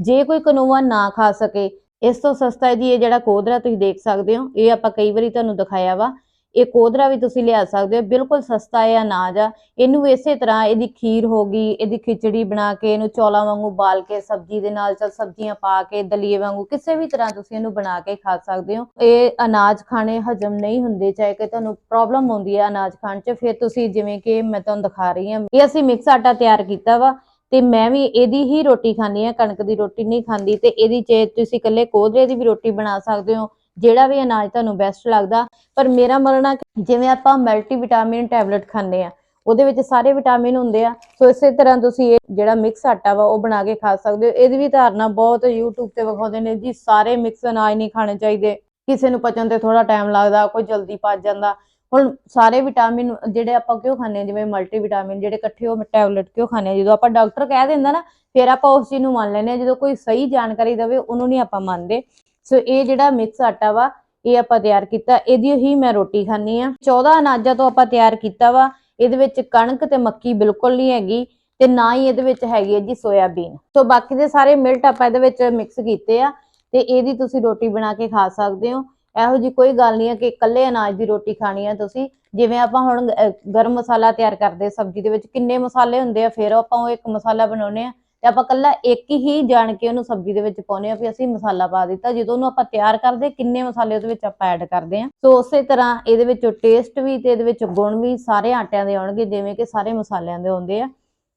ਜੇ ਕੋਈ ਕਨੋਵਾ ਨਾ ਖਾ ਸਕੇ, ਇਸ ਤੋਂ ਸਸਤਾ ਜੀ ਇਹ ਜਿਹੜਾ ਕੋਦਰਾ ਤੁਸੀਂ ਦੇਖ ਸਕਦੇ ਹੋ, ਇਹ ਆਪਾਂ ਕਈ ਵਾਰੀ ਤੁਹਾਨੂੰ ਦਿਖਾਇਆ ਵਾ, ਇਹ ਕੋਦਰਾ ਵੀ ਤੁਸੀਂ ਲਿਆ ਸਕਦੇ ਹੋ, ਬਿਲਕੁਲ ਸਸਤਾ ਹੈ ਅਨਾਜ ਆ, ਇਹਨੂੰ ਇਸੇ ਤਰ੍ਹਾਂ ਇਹਦੀ ਖੀਰ ਹੋ ਗਈ, ਇਹਦੀ ਖਿਚੜੀ ਬਣਾ ਕੇ, ਇਹਨੂੰ ਚੌਲਾਂ ਵਾਂਗੂ ਬਾਲ ਕੇ, ਸਬਜ਼ੀ ਦੇ ਨਾਲ ਚਲ ਸਬਜ਼ੀਆਂ ਪਾ ਕੇ, ਦਲੀਏ ਵਾਂਗੂ ਕਿਸੇ ਵੀ ਤਰ੍ਹਾਂ ਤੁਸੀਂ ਇਹਨੂੰ ਬਣਾ ਕੇ ਖਾ ਸਕਦੇ ਹੋ। ਇਹ ਅਨਾਜ ਖਾਣੇ ਹਜਮ ਨਹੀਂ ਹੁੰਦੇ, ਚਾਹੇ ਕਿ ਤੁਹਾਨੂੰ ਪ੍ਰੋਬਲਮ ਆਉਂਦੀ ਹੈ ਅਨਾਜ ਖਾਣ 'ਚ, ਫਿਰ ਤੁਸੀਂ ਜਿਵੇਂ ਕਿ ਮੈਂ ਤੁਹਾਨੂੰ ਦਿਖਾ ਰਹੀ ਹਾਂ, ਇਹ ਅਸੀਂ ਮਿਕਸ ਆਟਾ ਤਿਆਰ ਕੀਤਾ ਵਾ ਤੇ ਮੈਂ ਵੀ ਇਹਦੀ ਹੀ ਰੋਟੀ ਖਾਂਦੀ ਆ ਕਣਕ ਦੀ ਰੋਟੀ ਨਹੀਂ ਖਾਂਦੀ ਤੇ ਇਹਦੀ ਜੇ ਤੁਸੀਂ ਇਕੱਲੇ ਕੋਧਰੇ ਦੀ ਵੀ ਰੋਟੀ ਬਣਾ ਸਕਦੇ ਹੋ, ਜਿਹੜਾ ਵੀ ਅਨਾਜ ਤੁਹਾਨੂੰ ਬੈਸਟ ਲੱਗਦਾ। ਪਰ ਮੇਰਾ ਮੰਨਣਾ ਕਿ ਜਿਵੇਂ ਆਪਾਂ ਮਲਟੀ ਵਿਟਾਮਿਨ ਟੈਬਲੇਟ ਖਾਂਦੇ ਆ ਉਹਦੇ ਵਿੱਚ ਸਾਰੇ ਵਿਟਾਮਿਨ ਹੁੰਦੇ ਆ, ਸੋ ਇਸੇ ਤਰ੍ਹਾਂ ਤੁਸੀਂ ਇਹ ਜਿਹੜਾ ਮਿਕਸ ਆਟਾ ਵਾ, ਉਹ ਬਣਾ ਕੇ ਖਾ ਸਕਦੇ ਹੋ। ਇਹਦੀ ਵੀ ਧਾਰਨਾ ਬਹੁਤ YouTube ਤੇ ਵਿਖਾਉਂਦੇ ਨੇ ਜੀ, ਸਾਰੇ ਮਿਕਸ ਅਨਾਜ ਨਹੀਂ ਖਾਣੇ ਚਾਹੀਦੇ। ਕਿਸੇ ਨੂੰ ਪਚਣ ਤੇ ਥੋੜਾ ਟਾਈਮ ਲੱਗਦਾ, ਕੋਈ ਜਲਦੀ ਪਚ ਜਾਂਦਾ ਹੁਣ ਸਾਰੇ ਵਿਟਾਮਿਨ ਜਿਹੜੇ ਆਪਾਂ ਕਿਉਂ ਖਾਂਦੇ ਆ ਜਿਵੇਂ ਮਲਟੀ ਵਿਟਾਮਿਨ ਜਿਹੜੇ ਇਕੱਠੇ ਉਹ ਟੈਬਲੇਟ ਕਿਉਂ ਖਾਂਦੇ ਜਦੋਂ ਆਪਾਂ ਡਾਕਟਰ ਕਹਿ ਦਿੰਦਾ ਨਾ, ਫਿਰ ਆਪਾਂ ਉਸ ਚੀਜ਼ ਨੂੰ ਮੰਨ ਲੈਂਦੇ ਆ ਜਦੋਂ ਕੋਈ ਸਹੀ ਜਾਣਕਾਰੀ ਦੇਵੇ, ਉਹਨੂੰ ਨਹੀਂ ਆਪਾਂ ਮੰਨਦੇ। ਸੋ ਇਹ ਜਿਹੜਾ ਮਿਕਸ ਆਟਾ ਵਾ, ਇਹ ਆਪਾਂ ਤਿਆਰ ਕੀਤਾ। ਇਹਦੀ ਹੀ ਮੈਂ ਰੋਟੀ ਖਾਂਦੀ ਆ 14 ਅਨਾਜਾਂ ਤੋਂ ਆਪਾਂ ਤਿਆਰ ਕੀਤਾ ਵਾ। ਇਹਦੇ ਵਿੱਚ ਕਣਕ ਤੇ ਮੱਕੀ ਬਿਲਕੁਲ ਨਹੀਂ ਹੈਗੀ ਤੇ ਨਾ ਹੀ ਇਹਦੇ ਵਿੱਚ ਹੈਗੀ ਹੈ ਜੀ ਸੋਇਆਬੀਨ। ਸੋ ਬਾਕੀ ਦੇ ਸਾਰੇ ਮਿਲਟ ਆਪਾਂ ਇਹਦੇ ਵਿੱਚ ਮਿਕਸ ਕੀਤੇ ਆ ਤੇ ਇਹਦੀ ਤੁਸੀਂ ਰੋਟੀ ਬਣਾ ਕੇ ਖਾ ਸਕਦੇ ਹੋ। ਇਹੋ ਜੀ ਕੋਈ ਗੱਲ ਨਹੀਂ ਹੈ ਕਿ ਇਕੱਲੇ ਅਨਾਜ ਦੀ ਰੋਟੀ ਖਾਣੀ ਹੈ ਤੁਸੀਂ। ਜਿਵੇਂ ਆਪਾਂ ਹੁਣ ਗਰਮ ਮਸਾਲਾ ਤਿਆਰ ਕਰਦੇ ਸਬਜ਼ੀ ਦੇ ਵਿੱਚ, ਕਿੰਨੇ ਮਸਾਲੇ ਹੁੰਦੇ ਆ, ਫਿਰ ਆਪਾਂ ਉਹ ਇੱਕ ਮਸਾਲਾ ਬਣਾਉਨੇ ਆ ਤੇ ਆਪਾਂ ਕੱਲਾ ਇੱਕ ਹੀ ਜਾਣ ਕੇ ਉਹਨੂੰ ਸਬਜ਼ੀ ਦੇ ਵਿੱਚ ਪਾਉਨੇ ਆ ਵੀ ਅਸੀਂ ਮਸਾਲਾ ਪਾ ਦਿੱਤਾ। ਜਦੋਂ ਉਹਨੂੰ ਆਪਾਂ ਤਿਆਰ ਕਰਦੇ ਕਿੰਨੇ ਮਸਾਲੇ ਉਹਦੇ ਵਿੱਚ ਆਪਾਂ ਐਡ ਕਰਦੇ ਆ ਸੋ ਉਸੇ ਤਰ੍ਹਾਂ ਇਹਦੇ ਵਿੱਚ ਟੇਸਟ ਵੀ ਤੇ ਇਹਦੇ ਵਿੱਚ ਗੁਣ ਵੀ ਸਾਰੇ ਆਟਿਆਂ ਦੇ ਆਉਣਗੇ, ਜਿਵੇਂ ਕਿ ਸਾਰੇ ਮਸਾਲਿਆਂ ਦੇ ਆਉਂਦੇ ਆ।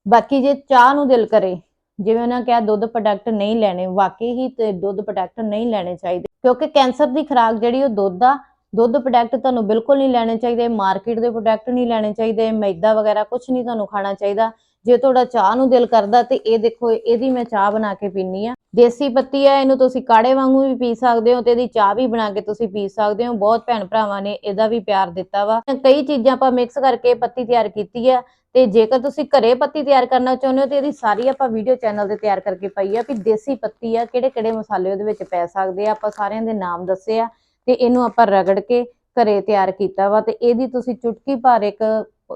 ਬਾਕੀ ਜੇ ਚਾਹ ਨੂੰ ਦਿਲ ਕਰੇ ਜਿਵੇਂ ਉਹਨਾਂ ਕਿਹਾ ਦੁੱਧ ਪ੍ਰੋਡਕਟ ਨਹੀਂ ਲੈਣੇ, ਵਾਕਈ ਹੀ ਤੇ ਦੁੱਧ ਪ੍ਰੋਡਕਟ ਨਹੀਂ ਲੈਣੇ ਚਾਹੀਦੇ। ਕਿਉਂਕਿ ਕੈਂਸਰ ਦੀ ਖੁਰਾਕ ਜਿਹੜੀ ਉਹ ਦੁੱਧ ਆ, ਦੁੱਧ ਪ੍ਰੋਡਕਟ ਤੁਹਾਨੂੰ ਬਿਲਕੁਲ ਨਹੀਂ ਲੈਣੇ ਚਾਹੀਦੇ ਮਾਰਕੀਟ ਦੇ ਪ੍ਰੋਡਕਟ ਨਹੀਂ ਲੈਣੇ ਚਾਹੀਦੇ, ਮੈਦਾ ਵਗੈਰਾ ਕੁਝ ਨਹੀਂ ਤੁਹਾਨੂੰ ਖਾਣਾ ਚਾਹੀਦਾ। ਜੇ ਤੁਹਾਡਾ ਚਾਹ ਨੂੰ ਦਿਲ ਕਰਦਾ ਤੇ ਇਹ ਦੇਖੋ, ਇਹਦੀ ਮੈਂ ਚਾਹ ਬਣਾ ਕੇ ਪੀਨੀ ਆ ਦੇਸੀ ਪੱਤੀ ਆ ਇਹਨੂੰ ਤੁਸੀਂ ਕਾੜੇ ਵਾਂਗੂ ਵੀ ਪੀ ਸਕਦੇ ਹੋ ਤੇ ਇਹਦੀ ਚਾਹ ਵੀ ਬਣਾ ਕੇ ਤੁਸੀਂ ਪੀ ਸਕਦੇ ਹੋ। ਬਹੁਤ ਭੈਣ ਭਰਾਵਾਂ ਨੇ ਇਹਦਾ ਵੀ ਪਿਆਰ ਦਿੱਤਾ ਵਾ। ਕਈ ਚੀਜ਼ਾਂ ਆਪਾਂ ਮਿਕਸ ਕਰਕੇ ਪੱਤੀ ਤਿਆਰ ਕੀਤੀ ਆ ਤੇ ਜੇਕਰ ਤੁਸੀਂ ਘਰੇ ਪੱਤੀ ਤਿਆਰ ਕਰਨਾ ਚਾਹੁੰਦੇ ਹੋ ਤੇ ਇਹਦੀ ਸਾਰੀ ਆਪਾਂ ਵੀਡੀਓ ਚੈਨਲ ਤੇ ਤਿਆਰ ਕਰਕੇ ਪਾਈ ਆ ਵੀ ਦੇਸੀ ਪੱਤੀ ਆ ਕਿਹੜੇ ਕਿਹੜੇ ਮਸਾਲੇ ਉਹਦੇ ਵਿੱਚ ਪੈ ਸਕਦੇ ਆ। ਆਪਾਂ ਸਾਰਿਆਂ ਦੇ ਨਾਮ ਦੱਸੇ ਆ ਤੇ ਇਹਨੂੰ ਆਪਾਂ ਰਗੜ ਕੇ ਘਰੇ ਤਿਆਰ ਕੀਤਾ ਵਾ ਤੇ ਇਹਦੀ ਤੁਸੀਂ ਚੁਟਕੀ ਭਰ ਇੱਕ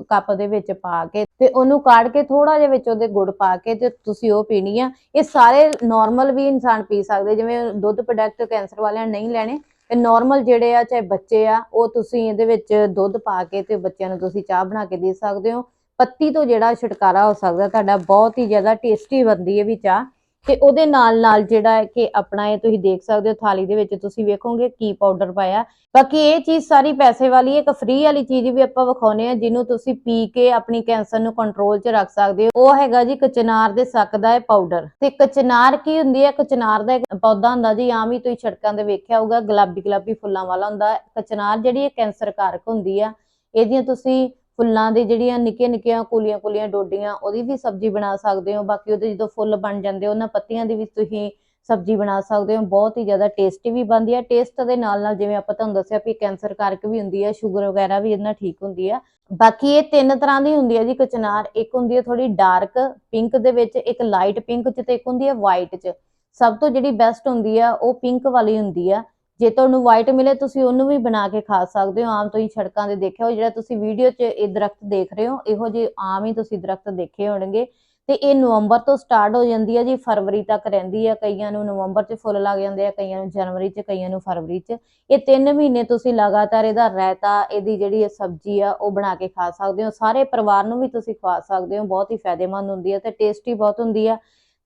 ਕੱਪ ਦੇ ਵਿੱਚ ਪਾ ਕੇ ਤੇ ਉਹਨੂੰ ਕਾੜ ਕੇ ਥੋੜਾ ਜਿਹਾ ਵਿੱਚ ਉਹਦੇ ਗੁੜ ਪਾ ਕੇ ਤੇ ਤੁਸੀਂ ਉਹ ਪੀਣੀ ਆ। ਇਹ ਸਾਰੇ ਨਾਰਮਲ ਵੀ ਇਨਸਾਨ ਪੀ ਸਕਦੇ, ਜਿਵੇਂ ਦੁੱਧ ਪ੍ਰੋਡਕਟ ਕੈਂਸਰ ਵਾਲਿਆਂ ਨਹੀਂ ਲੈਣੇ, ਤੇ ਨਾਰਮਲ ਜਿਹੜੇ ਆ, ਚਾਹੇ ਬੱਚੇ ਆ, ਉਹ ਤੁਸੀਂ ਇਹਦੇ ਵਿੱਚ ਦੁੱਧ ਪਾ ਕੇ ਤੇ ਬੱਚਿਆਂ ਨੂੰ ਤੁਸੀਂ ਚਾਹ ਬਣਾ ਕੇ ਦੇ ਸਕਦੇ ਹੋ। ਪੱਤੀ ਤੋਂ ਜਿਹੜਾ ਛੁਟਕਾਰਾ ਹੋ ਸਕਦਾ, ਤੁਹਾਡਾ ਬਹੁਤ ਹੀ ਜ਼ਿਆਦਾ ਟੇਸਟੀ ਬਣਦੀ ਹੈ ਵੀ ਚਾਹ। ਤੇ ਉਹਦੇ ਨਾਲ ਨਾਲ ਜਿਹੜਾ ਹੈ ਕਿ ਆਪਣਾ ਇਹ ਤੁਸੀਂ ਦੇਖ ਸਕਦੇ ਹੋ ਥਾਲੀ ਦੇ ਵਿੱਚ ਤੁਸੀਂ ਵੇਖੋਗੇ ਕੀ ਪਾਊਡਰ ਪਾਇਆ। ਬਾਕੀ ਇਹ ਚੀਜ਼ ਸਾਰੀ ਪੈਸੇ ਵਾਲੀ ਹੈ ਇੱਕ ਫ੍ਰੀ ਵਾਲੀ ਚੀਜ਼ ਵੀ ਆਪਾਂ ਵਿਖਾਉਨੇ ਆ ਜਿਹਨੂੰ ਤੁਸੀਂ ਪੀ ਕੇ ਆਪਣੀ ਕੈਂਸਰ ਨੂੰ ਕੰਟਰੋਲ 'ਚ ਰੱਖ ਸਕਦੇ ਹੋ। ਉਹ ਹੈਗਾ ਜੀ ਕਚਨਾਰ ਦੇ ਸੱਕ ਦਾ ਇਹ ਪਾਊਡਰ ਤੇ ਕਚਨਾਰ ਕੀ ਹੁੰਦੀ ਹੈ? ਕਚਨਾਰ ਦਾ ਇੱਕ ਪੌਦਾ ਹੁੰਦਾ ਜੀ, ਆਮ ਹੀ ਤੁਸੀਂ ਛੜਕਾਂ ਤੇ ਵੇਖਿਆ ਹੋਊਗਾ ਗੁਲਾਬੀ ਗੁਲਾਬੀ ਫੁੱਲਾਂ ਵਾਲਾ ਹੁੰਦਾ। ਕਚਨਾਰ ਜਿਹੜੀ ਇਹ ਕੈਂਸਰ ਕਾਰਕ ਹੁੰਦੀ ਆ, ਇਹਦੀਆਂ ਤੁਸੀਂ ਫੁੱਲਾਂ ਦੀ ਜਿਹੜੀਆਂ ਨਿੱਕੀਆਂ ਨਿੱਕੀਆਂ ਕੁਲੀਆਂ ਕੁਲੀਆਂ ਡੋਡੀਆਂ, ਉਹਦੀ ਵੀ ਸਬਜ਼ੀ ਬਣਾ ਸਕਦੇ ਹੋ। ਬਾਕੀ ਉਹਦੇ ਜਦੋਂ ਫੁੱਲ ਬਣ ਜਾਂਦੇ ਉਹਨਾਂ ਪੱਤੀਆਂ ਦੀ ਵੀ ਤੁਸੀਂ ਸਬਜ਼ੀ ਬਣਾ ਸਕਦੇ ਹੋ। ਬਹੁਤ ਹੀ ਜ਼ਿਆਦਾ ਟੇਸਟੀ ਵੀ ਬਣਦੀ ਹੈ ਟੇਸਟ ਦੇ ਨਾਲ ਨਾਲ ਜਿਵੇਂ ਆਪਾਂ ਤੁਹਾਨੂੰ ਦੱਸਿਆ ਵੀ ਕੈਂਸਰ ਕਾਰਕ ਵੀ ਹੁੰਦੀ ਹੈ ਸ਼ੂਗਰ ਵਗੈਰਾ ਵੀ ਇਹਦੇ ਨਾਲ ਠੀਕ ਹੁੰਦੀ ਹੈ ਬਾਕੀ ਇਹ ਤਿੰਨ ਤਰ੍ਹਾਂ ਦੀ ਹੁੰਦੀ ਹੈ ਜੀ ਕਚਨਾਰ। ਇੱਕ ਹੁੰਦੀ ਹੈ ਥੋੜੀ ਡਾਰਕ ਪਿੰਕ ਦੇ ਵਿੱਚ ਇੱਕ ਲਾਈਟ ਪਿੰਕ ਚ ਤੇ ਇੱਕ ਹੁੰਦੀ ਹੈ ਵਾਈਟ ਚ। ਸਭ ਤੋਂ ਜਿਹੜੀ ਬੈਸਟ ਹੁੰਦੀ ਆ, ਉਹ ਪਿੰਕ ਵਾਲੀ ਹੁੰਦੀ ਆ। ਜੇ ਤੁਹਾਨੂੰ ਵਾਈਟ ਮਿਲੇ, ਤੁਸੀਂ ਉਹਨੂੰ ਵੀ ਬਣਾ ਕੇ ਖਾ ਸਕਦੇ ਹੋ। ਆਮ ਤੁਸੀਂ ਸੜਕਾਂ ਤੇ ਦੇਖਿਆ ਹੋ ਜਿਹੜਾ ਤੁਸੀਂ ਵੀਡੀਓ 'ਚ ਇਹ ਦਰਖਤ ਦੇਖ ਰਹੇ ਹੋ, ਇਹੋ ਜਿਹੇ ਆਮ ਹੀ ਤੁਸੀਂ ਦਰਖਤ ਦੇਖੇ ਹੋਣਗੇ। ਤੇ ਇਹ ਨਵੰਬਰ ਤੋਂ ਸਟਾਰਟ ਹੋ ਜਾਂਦੀ ਹੈ ਜੀ, ਫਰਵਰੀ ਤੱਕ ਰਹਿੰਦੀ ਹੈ ਕਈਆਂ ਨੂੰ ਨਵੰਬਰ 'ਚ ਫੁੱਲ ਲੱਗ ਜਾਂਦੇ ਆ, ਕਈਆਂ ਨੂੰ ਜਨਵਰੀ 'ਚ, ਕਈਆਂ ਨੂੰ ਫਰਵਰੀ 'ਚ। ਇਹ ਤਿੰਨ ਮਹੀਨੇ ਤੁਸੀਂ ਲਗਾਤਾਰ ਇਹਦਾ ਰਾਇਤਾ, ਇਹਦੀ ਜਿਹੜੀ ਇਹ ਸਬਜ਼ੀ ਆ, ਉਹ ਬਣਾ ਕੇ ਖਾ ਸਕਦੇ ਹੋ। ਸਾਰੇ ਪਰਿਵਾਰ ਨੂੰ ਵੀ ਤੁਸੀਂ ਖਵਾ ਸਕਦੇ ਹੋ। ਬਹੁਤ ਹੀ ਫਾਇਦੇਮੰਦ ਹੁੰਦੀ ਹੈ ਤੇ ਟੇਸਟੀ ਬਹੁਤ ਹੁੰਦੀ ਆ।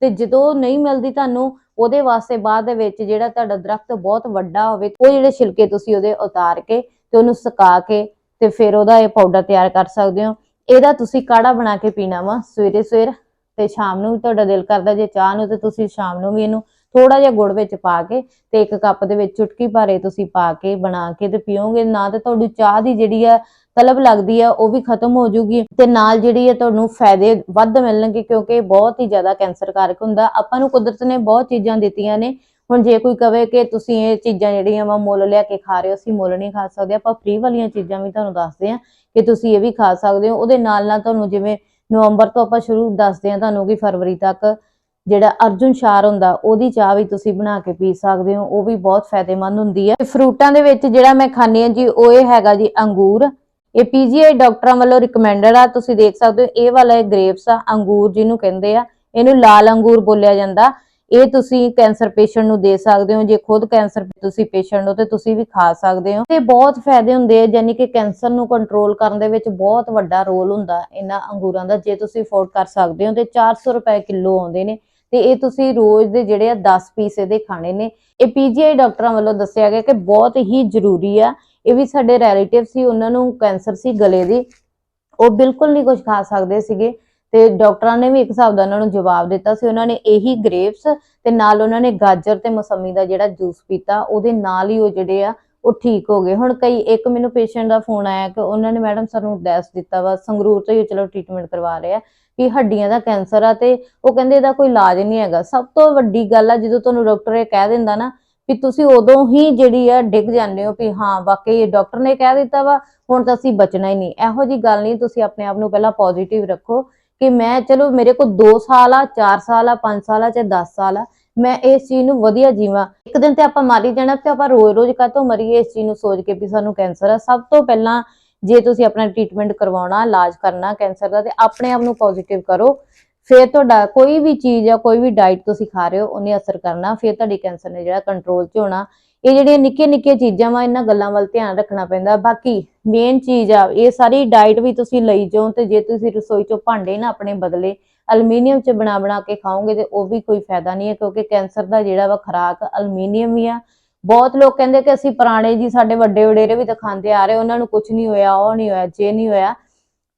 ਤੇ ਜਦੋਂ ਨਹੀਂ ਮਿਲਦੀ ਤੁਹਾਨੂੰ, ਉਹਦੇ ਵਾਸਤੇ ਬਾਅਦ ਦੇ ਵਿੱਚ ਜਿਹੜਾ ਤੁਹਾਡਾ ਦਰਖਤ ਬਹੁਤ ਵੱਡਾ ਹੋਵੇ, ਉਹ ਜਿਹੜੇ ਛਿਲਕੇ ਤੁਸੀਂ ਉਹਦੇ ਉਤਾਰ ਕੇ ਤੇ ਉਹਨੂੰ ਸੁਕਾ ਕੇ ਤੇ ਫਿਰ ਉਹਦਾ ਇਹ ਪਾਊਡਰ ਤਿਆਰ ਕਰ ਸਕਦੇ ਹੋ। ਇਹਦਾ ਤੁਸੀਂ ਕਾੜਾ ਬਣਾ ਕੇ ਪੀਣਾ ਵਾ ਸਵੇਰੇ ਸਵੇਰ ਤੇ ਸ਼ਾਮ ਨੂੰ ਵੀ ਤੁਹਾਡਾ ਦਿਲ ਕਰਦਾ, ਜੇ ਚਾਹ ਨੂੰ ਤੇ ਤੁਸੀਂ ਸ਼ਾਮ ਨੂੰ ਵੀ ਇਹਨੂੰ ਥੋੜਾ ਜਿਹਾ ਗੁੜ ਵਿੱਚ ਪਾ ਕੇ ਤੇ ਇੱਕ ਕੱਪ ਦੇ ਵਿੱਚ ਚੁਟਕੀ ਭਰੇ ਤੁਸੀਂ ਪਾ ਕੇ ਬਣਾ ਕੇ ਤੇ ਪੀਓਗੇ। ਨਾ ਤੇ ਤੁਹਾਡੀ ਚਾਹ ਦੀ ਜਿਹੜੀ ਆ ਤਲਬ ਲੱਗਦੀ ਆ, ਉਹ ਵੀ ਖਤਮ ਹੋ ਜੂਗੀ ਤੇ ਨਾਲ ਜਿਹੜੀ ਹੈ ਤੁਹਾਨੂੰ ਫਾਇਦੇ ਵੱਧ ਮਿਲਣਗੇ ਕਿਉਂਕਿ ਬਹੁਤ ਹੀ ਜ਼ਿਆਦਾ ਕੈਂਸਰ ਕਾਰਕ ਹੁੰਦਾ। ਆਪਾਂ ਨੂੰ ਕੁਦਰਤ ਨੇ ਬਹੁਤ ਚੀਜ਼ਾਂ ਦਿੱਤੀਆਂ ਨੇ। ਹੁਣ ਜੇ ਕੋਈ ਕਵੇ ਕਿ ਤੁਸੀਂ ਇਹ ਚੀਜ਼ਾਂ ਜਿਹੜੀਆਂ ਵਾ ਮੁੱਲ ਲਿਆ ਕੇ ਖਾ ਰਹੇ ਹੋ, ਅਸੀਂ ਮੁੱਲ ਨਹੀਂ ਖਾ ਸਕਦੇ। ਆਪਾਂ ਫ੍ਰੀ ਵਾਲੀਆਂ ਚੀਜ਼ਾਂ ਵੀ ਤੁਹਾਨੂੰ ਦੱਸਦੇ ਆ ਕਿ ਤੁਸੀਂ ਇਹ ਵੀ ਖਾ ਸਕਦੇ ਹੋ। ਉਹਦੇ ਨਾਲ ਨਾਲ ਤੁਹਾਨੂੰ ਜਿਵੇਂ ਨਵੰਬਰ ਤੋਂ ਆਪਾਂ ਸ਼ੁਰੂ ਦੱਸਦੇ ਆ ਤੁਹਾਨੂੰ ਕਿ ਫਰਵਰੀ ਤੱਕ ਜਿਹੜਾ ਅਰਜੁਨ ਸ਼ਾਰ ਹੁੰਦਾ, ਉਹਦੀ ਚਾਹ ਵੀ ਤੁਸੀਂ ਬਣਾ ਕੇ ਪੀ ਸਕਦੇ ਹੋ। ਉਹ ਵੀ ਬਹੁਤ ਫਾਇਦੇਮੰਦ ਹੁੰਦੀ ਹੈ ਫਰੂਟਾਂ ਦੇ ਵਿੱਚ ਜਿਹੜਾ ਮੈਂ ਖਾਂਦੀ ਹਾਂ ਜੀ, ਉਹ ਇਹ ਹੈਗਾ ਜੀ, ਅੰਗੂਰ। ਇਹ ਪੀਜੀਆਈ ਡਾਕਟਰਾਂ ਵੱਲੋਂ ਰਿਕਮੈਂਡਡ ਆ, ਤੁਸੀਂ ਦੇਖ ਸਕਦੇ ਹੋ, ਇਹ ਵਾਲਾ ਇਹ ਗ੍ਰੇਪਸ ਆ, ਅੰਗੂਰ ਜਿਹਨੂੰ ਕਹਿੰਦੇ ਆ, ਇਹਨੂੰ ਲਾਲ ਅੰਗੂਰ ਬੋਲਿਆ ਜਾਂਦਾ। ਇਹ ਤੁਸੀਂ ਕੈਂਸਰ ਪੇਸ਼ੈਂਟ ਨੂੰ ਦੇ ਸਕਦੇ ਹੋ, ਜੇ ਖੁਦ ਕੈਂਸਰ ਤੁਸੀਂ ਪੇਸ਼ੈਂਟ ਹੋ ਤੇ ਤੁਸੀਂ ਵੀ ਖਾ ਸਕਦੇ ਹੋ। ਤੇ ਬਹੁਤ ਫਾਇਦੇ ਹੁੰਦੇ ਆ, ਯਾਨੀ ਕਿ ਕੈਂਸਰ ਨੂੰ ਕੰਟਰੋਲ ਕਰਨ ਦੇ ਵਿੱਚ ਬਹੁਤ ਵੱਡਾ ਰੋਲ ਹੁੰਦਾ ਇਹਨਾਂ ਅੰਗੂਰਾਂ ਦਾ, ਜੇ ਤੁਸੀਂ ਅਫੋਰਡ ਕਰ ਸਕਦੇ ਹੋ ਤੇ 400 ਰੁਪਏ ਕਿਲੋ ਆਉਂਦੇ ਨੇ ਤੇ ਇਹ ਤੁਸੀਂ ਰੋਜ਼ ਦੇ ਜਿਹੜੇ ਆ 10 ਪੀਸ ਇਹਦੇ ਖਾਣੇ ਨੇ। ਇਹ ਪੀਜੀਆਈ ਡਾਕਟਰਾਂ ਵੱਲੋਂ ਦੱਸਿਆ ਗਿਆ ਕਿ ਬਹੁਤ ਹੀ ਜ਼ਰੂਰੀ ਆ ਇਹ ਵੀ ਸਾਡੇ ਰਿਲੇਟਿਵ ਸੀ, ਉਹਨਾਂ ਨੂੰ ਕੈਂਸਰ ਸੀ ਗਲੇ ਦੀ। ਉਹ ਬਿਲਕੁਲ ਨਹੀਂ ਕੁਝ ਖਾ ਸਕਦੇ ਸੀਗੇ ਤੇ ਡਾਕਟਰਾਂ ਨੇ ਵੀ ਇੱਕ ਹਿਸਾਬ ਦਾ ਉਹਨਾਂ ਨੂੰ ਜਵਾਬ ਦਿੱਤਾ ਸੀ। ਉਹਨਾਂ ਨੇ ਇਹੀ ਗ੍ਰੇਪਸ ਤੇ ਨਾਲ ਉਹਨਾਂ ਨੇ ਗਾਜਰ ਤੇ ਮੌਸਮੀ ਦਾ ਜਿਹੜਾ ਜੂਸ ਪੀਤਾ, ਉਹਦੇ ਨਾਲ ਹੀ ਉਹ ਜਿਹੜੇ ਆ, ਉਹ ਠੀਕ ਹੋ ਗਏ। ਹੁਣ ਕਈ, ਇੱਕ ਮੈਨੂੰ ਪੇਸ਼ੈਂਟ ਦਾ ਫੋਨ ਆਇਆ ਕਿ ਉਹਨਾਂ ਨੇ ਮੈਡਮ ਸਾਨੂੰ ਦੱਸ ਦਿੱਤਾ ਵਾ, ਸੰਗਰੂਰ ਤੋਂ ਹੀ ਚਲੋ ਟ੍ਰੀਟਮੈਂਟ ਕਰਵਾ ਰਹੇ ਆ ਕਿ ਹੱਡੀਆਂ ਦਾ ਕੈਂਸਰ ਆ ਤੇ ਉਹ ਕਹਿੰਦੇ ਇਹਦਾ ਕੋਈ ਇਲਾਜ ਨਹੀਂ ਹੈਗਾ। ਸਭ ਤੋਂ ਵੱਡੀ ਗੱਲ ਆ, ਜਦੋਂ ਤੁਹਾਨੂੰ ਡਾਕਟਰ ਇਹ ਕਹਿ ਦਿੰਦਾ ਨਾ ਵੀ ਤੁਸੀਂ ਉਦੋਂ ਹੀ ਜਿਹੜੀ ਆ ਡਿੱਗ ਜਾਂਦੇ ਹੋ ਵੀ ਹਾਂ, ਵਾਕਈ ਡਾਕਟਰ ਨੇ ਕਹਿ ਦਿੱਤਾ ਵਾ, ਹੁਣ ਤਾਂ ਅਸੀਂ ਬਚਣਾ ਹੀ ਨਹੀਂ। ਇਹੋ ਜੀ ਗੱਲ ਨਹੀਂ, ਤੁਸੀਂ ਆਪਣੇ ਆਪ ਨੂੰ ਪਹਿਲਾਂ ਪੋਜ਼ਿਟਿਵ ਰੱਖੋ ਕਿ ਮੈਂ, ਚਲੋ ਮੇਰੇ ਕੋਲ 2 ਸਾਲ ਆ 4 ਸਾਲ ਆ 5 ਸਾਲ ਆ ਚਾਹੇ 10 ਸਾਲ ਆ, ਮੈਂ ਇਸ ਚੀਜ਼ ਨੂੰ ਵਧੀਆ ਜੀਵਾਂ। ਇੱਕ ਦਿਨ ਤੇ ਆਪਾਂ ਮਾਰੀ ਜਾਣਾ ਤੇ ਆਪਾਂ ਰੋਜ਼-ਰੋਜ਼ ਕਾਹਤੋਂ ਮਰੀਏ ਇਸ ਚੀਜ਼ ਨੂੰ ਸੋਚ ਕੇ ਵੀ ਸਾਨੂੰ ਕੈਂਸਰ ਆ। ਸਭ ਤੋਂ ਪਹਿਲਾਂ ਜੇ ਤੁਸੀਂ ਆਪਣਾ ਟ੍ਰੀਟਮੈਂਟ ਕਰਵਾਉਣਾ, ਇਲਾਜ ਕਰਨਾ ਕੈਂਸਰ ਦਾ ਤੇ ਆਪਣੇ ਆਪ ਨੂੰ ਪੋਜ਼ਿਟਿਵ ਕਰੋ। ਫਿਰ ਤੁਹਾਡਾ ਕੋਈ ਵੀ ਚੀਜ਼ ਆ ਕੋਈ ਵੀ ਡਾਈਟ ਤੁਸੀਂ ਖਾ ਰਹੇ ਹੋ, ਉਹਨੇ ਅਸਰ ਕਰਨਾ, ਫਿਰ ਤੁਹਾਡੀ ਕੈਂਸਰ ਨੇ ਜਿਹੜਾ ਕੰਟਰੋਲ 'ਚ ਹੋਣਾ। ਇਹ ਜਿਹੜੀਆਂ ਨਿੱਕੀਆਂ ਨਿੱਕੀਆਂ ਚੀਜ਼ਾਂ ਵਾ, ਇਹਨਾਂ ਗੱਲਾਂ ਵੱਲ ਧਿਆਨ ਰੱਖਣਾ ਪੈਂਦਾ। ਬਾਕੀ ਮੇਨ ਚੀਜ਼ ਆ, ਇਹ ਸਾਰੀ ਡਾਈਟ ਵੀ ਤੁਸੀਂ ਲਈ ਜਾਓ ਤੇ ਜੇ ਤੁਸੀਂ ਰਸੋਈ 'ਚੋਂ ਭਾਂਡੇ ਨਾ ਆਪਣੇ ਬਦਲੇ ਅਲਮੀਨੀਅਮ 'ਚ ਬਣਾ ਬਣਾ ਕੇ ਖਾਓਗੇ ਤੇ ਉਹ ਵੀ ਕੋਈ ਫਾਇਦਾ ਨਹੀਂ ਹੈ, ਕਿਉਂਕਿ ਕੈਂਸਰ ਦਾ ਜਿਹੜਾ ਵਾ ਖੁਰਾਕ ਅਲਮੀਨੀਅਮ ਹੀ ਆ। ਬਹੁਤ ਲੋਕ ਕਹਿੰਦੇ ਕਿ ਅਸੀਂ ਪੁਰਾਣੇ ਜੀ ਸਾਡੇ ਵੱਡੇ ਵਡੇਰੇ ਵੀ ਦਿਖਾਉਂਦੇ ਆ ਰਹੇ, ਉਹਨਾਂ ਨੂੰ ਕੁਝ ਨਹੀਂ ਹੋਇਆ, ਉਹ ਨਹੀਂ ਹੋਇਆ, ਜੇ ਨਹੀਂ ਹੋਇਆ,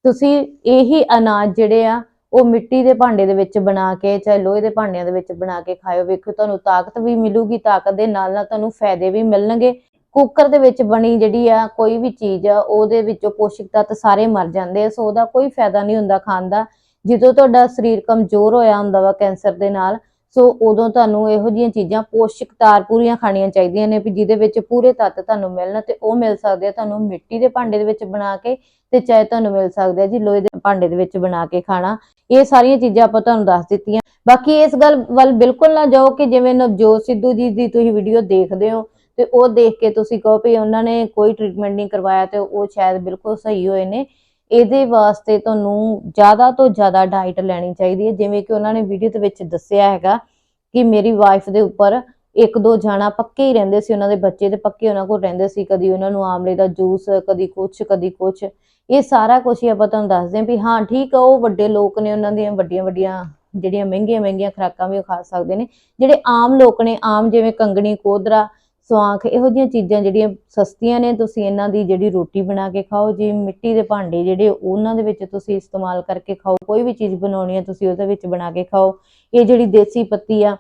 ਤੁਸੀਂ ਇਹੀ ਅਨਾਜ ਜਿਹੜੇ ਆ ਉਹ ਮਿੱਟੀ ਦੇ ਭਾਂਡੇ ਦੇ ਵਿੱਚ ਬਣਾ ਕੇ ਚਾਹੇ ਲੋਹੇ ਦੇ ਭਾਂਡਿਆਂ ਦੇ ਵਿੱਚ ਬਣਾ ਕੇ ਖਾਓ ਵੇਖੋ ਤੁਹਾਨੂੰ ਤਾਕਤ ਵੀ ਮਿਲੂਗੀ, ਤਾਕਤ ਦੇ ਨਾਲ ਨਾਲ ਤੁਹਾਨੂੰ ਫਾਇਦੇ ਵੀ ਮਿਲਣਗੇ। ਕੁੱਕਰ ਦੇ ਵਿੱਚ ਬਣੀ ਜਿਹੜੀ ਆ ਕੋਈ ਵੀ ਚੀਜ਼ ਆ, ਉਹਦੇ ਵਿੱਚੋਂ ਪੋਸ਼ਕ ਤੱਤ ਸਾਰੇ ਮਰ ਜਾਂਦੇ ਆ, ਸੋ ਉਹਦਾ ਕੋਈ ਫਾਇਦਾ ਨਹੀਂ ਹੁੰਦਾ ਖਾਣ ਦਾ। ਜਦੋਂ ਤੁਹਾਡਾ ਸਰੀਰ ਕਮਜ਼ੋਰ ਹੋਇਆ ਹੁੰਦਾ ਵਾ ਕੈਂਸਰ ਦੇ ਨਾਲ ਸੋ ਉਦੋਂ ਤੁਹਾਨੂੰ ਇਹੋ ਜਿਹੀਆਂ ਚੀਜ਼ਾਂ ਪੋਸ਼ਕਤਾਰ ਪੂਰੀਆਂ ਖਾਣੀਆਂ ਚਾਹੀਦੀਆਂ ਨੇ ਵੀ ਜਿਹਦੇ ਵਿੱਚ ਪੂਰੇ ਤੱਤ ਤੁਹਾਨੂੰ ਮਿਲਣ ਤੇ ਉਹ ਮਿਲ ਸਕਦੇ ਆ ਤੁਹਾਨੂੰ ਮਿੱਟੀ ਦੇ ਭਾਂਡੇ ਦੇ ਵਿੱਚ ਬਣਾ ਕੇ ਤੇ ਚਾਹੇ ਤੁਹਾਨੂੰ ਮਿਲ ਸਕਦੇ ਆ ਜੀ ਲੋਹੇ ਦੇ ਭਾਂਡੇ ਦੇ ਵਿੱਚ ਬਣਾ ਕੇ ਖਾਣਾ। ਇਹ ਸਾਰੀਆਂ ਚੀਜ਼ਾਂ ਆਪਾਂ ਤੁਹਾਨੂੰ ਦੱਸ ਦਿੱਤੀਆਂ। ਬਾਕੀ ਇਸ ਗੱਲ ਵੱਲ ਬਿਲਕੁਲ ਨਾ ਜਾਓ ਕਿ ਜਿਵੇਂ ਨਵਜੋਤ ਸਿੱਧੂ ਜੀ ਦੀ ਤੁਸੀਂ ਵੀਡੀਓ ਦੇਖਦੇ ਹੋ ਤੇ ਉਹ ਦੇਖ ਕੇ ਤੁਸੀਂ ਕਹੋ ਵੀ ਉਹਨਾਂ ਨੇ ਕੋਈ ਟ੍ਰੀਟਮੈਂਟ ਨਹੀਂ ਕਰਵਾਇਆ ਤੇ ਉਹ ਸ਼ਾਇਦ ਬਿਲਕੁਲ ਸਹੀ ਹੋਏ ਨੇ। ਇਹਦੇ ਵਾਸਤੇ ਤੁਹਾਨੂੰ ਜ਼ਿਆਦਾ ਤੋਂ ਜ਼ਿਆਦਾ ਡਾਈਟ ਲੈਣੀ ਚਾਹੀਦੀ ਹੈ। ਜਿਵੇਂ ਕਿ ਉਹਨਾਂ ਨੇ ਵੀਡੀਓ ਦੇ ਵਿੱਚ ਦੱਸਿਆ ਹੈਗਾ ਕਿ ਮੇਰੀ ਵਾਈਫ ਦੇ ਉੱਪਰ ਇੱਕ ਦੋ ਜਾਣਾ ਪੱਕੇ ਹੀ ਰਹਿੰਦੇ ਸੀ। ਉਹਨਾਂ ਦੇ ਬੱਚੇ ਤੇ ਪੱਕੇ ਉਹਨਾਂ ਕੋਲ ਰਹਿੰਦੇ ਸੀ। ਕਦੀ ਉਹਨਾਂ ਨੂੰ ਆਮਲੇ ਦਾ ਜੂਸ ਕਦੀ ਕੁਛ ਕਦੀ ਕੁਛ। ਇਹ ਸਾਰਾ ਕੁਝ ਹੀ ਆਪਾਂ ਤੁਹਾਨੂੰ ਦੱਸਦੇ ਹਾਂ ਵੀ ਹਾਂ, ਠੀਕ ਆ, ਉਹ ਵੱਡੇ ਲੋਕ ਨੇ, ਉਹਨਾਂ ਦੀਆਂ ਵੱਡੀਆਂ ਵੱਡੀਆਂ ਜਿਹੜੀਆਂ ਮਹਿੰਗੀਆਂ ਮਹਿੰਗੀਆਂ ਖੁਰਾਕਾਂ ਵੀ ਉਹ ਖਾ ਸਕਦੇ ਨੇ। ਜਿਹੜੇ ਆਮ ਲੋਕ ਨੇ, ਆਮ ਜਿਵੇਂ ਕੰਗਣੀ, ਕੋਦਰਾ ਸਵਾਂਖ ਇਹੋ ਜਿਹੀਆਂ ਚੀਜ਼ਾਂ ਜਿਹੜੀਆਂ ਸਸਤੀਆਂ ਨੇ, ਤੁਸੀਂ ਇਹਨਾਂ ਦੀ ਜਿਹੜੀ ਰੋਟੀ ਬਣਾ ਕੇ ਖਾਓ, ਜੀ ਮਿੱਟੀ ਦੇ ਭਾਂਡੇ ਜਿਹੜੇ ਉਹਨਾਂ ਦੇ ਵਿੱਚ ਤੁਸੀਂ ਇਸਤੇਮਾਲ ਕਰਕੇ ਖਾਓ, ਕੋਈ ਵੀ ਚੀਜ਼ ਬਣਾਉਣੀ ਹੈ ਤੁਸੀਂ ਉਹਦੇ ਵਿੱਚ ਬਣਾ ਕੇ ਖਾਓ। ਇਹ ਜਿਹੜੀ ਦੇਸੀ ਪੱਤੀ ਆ,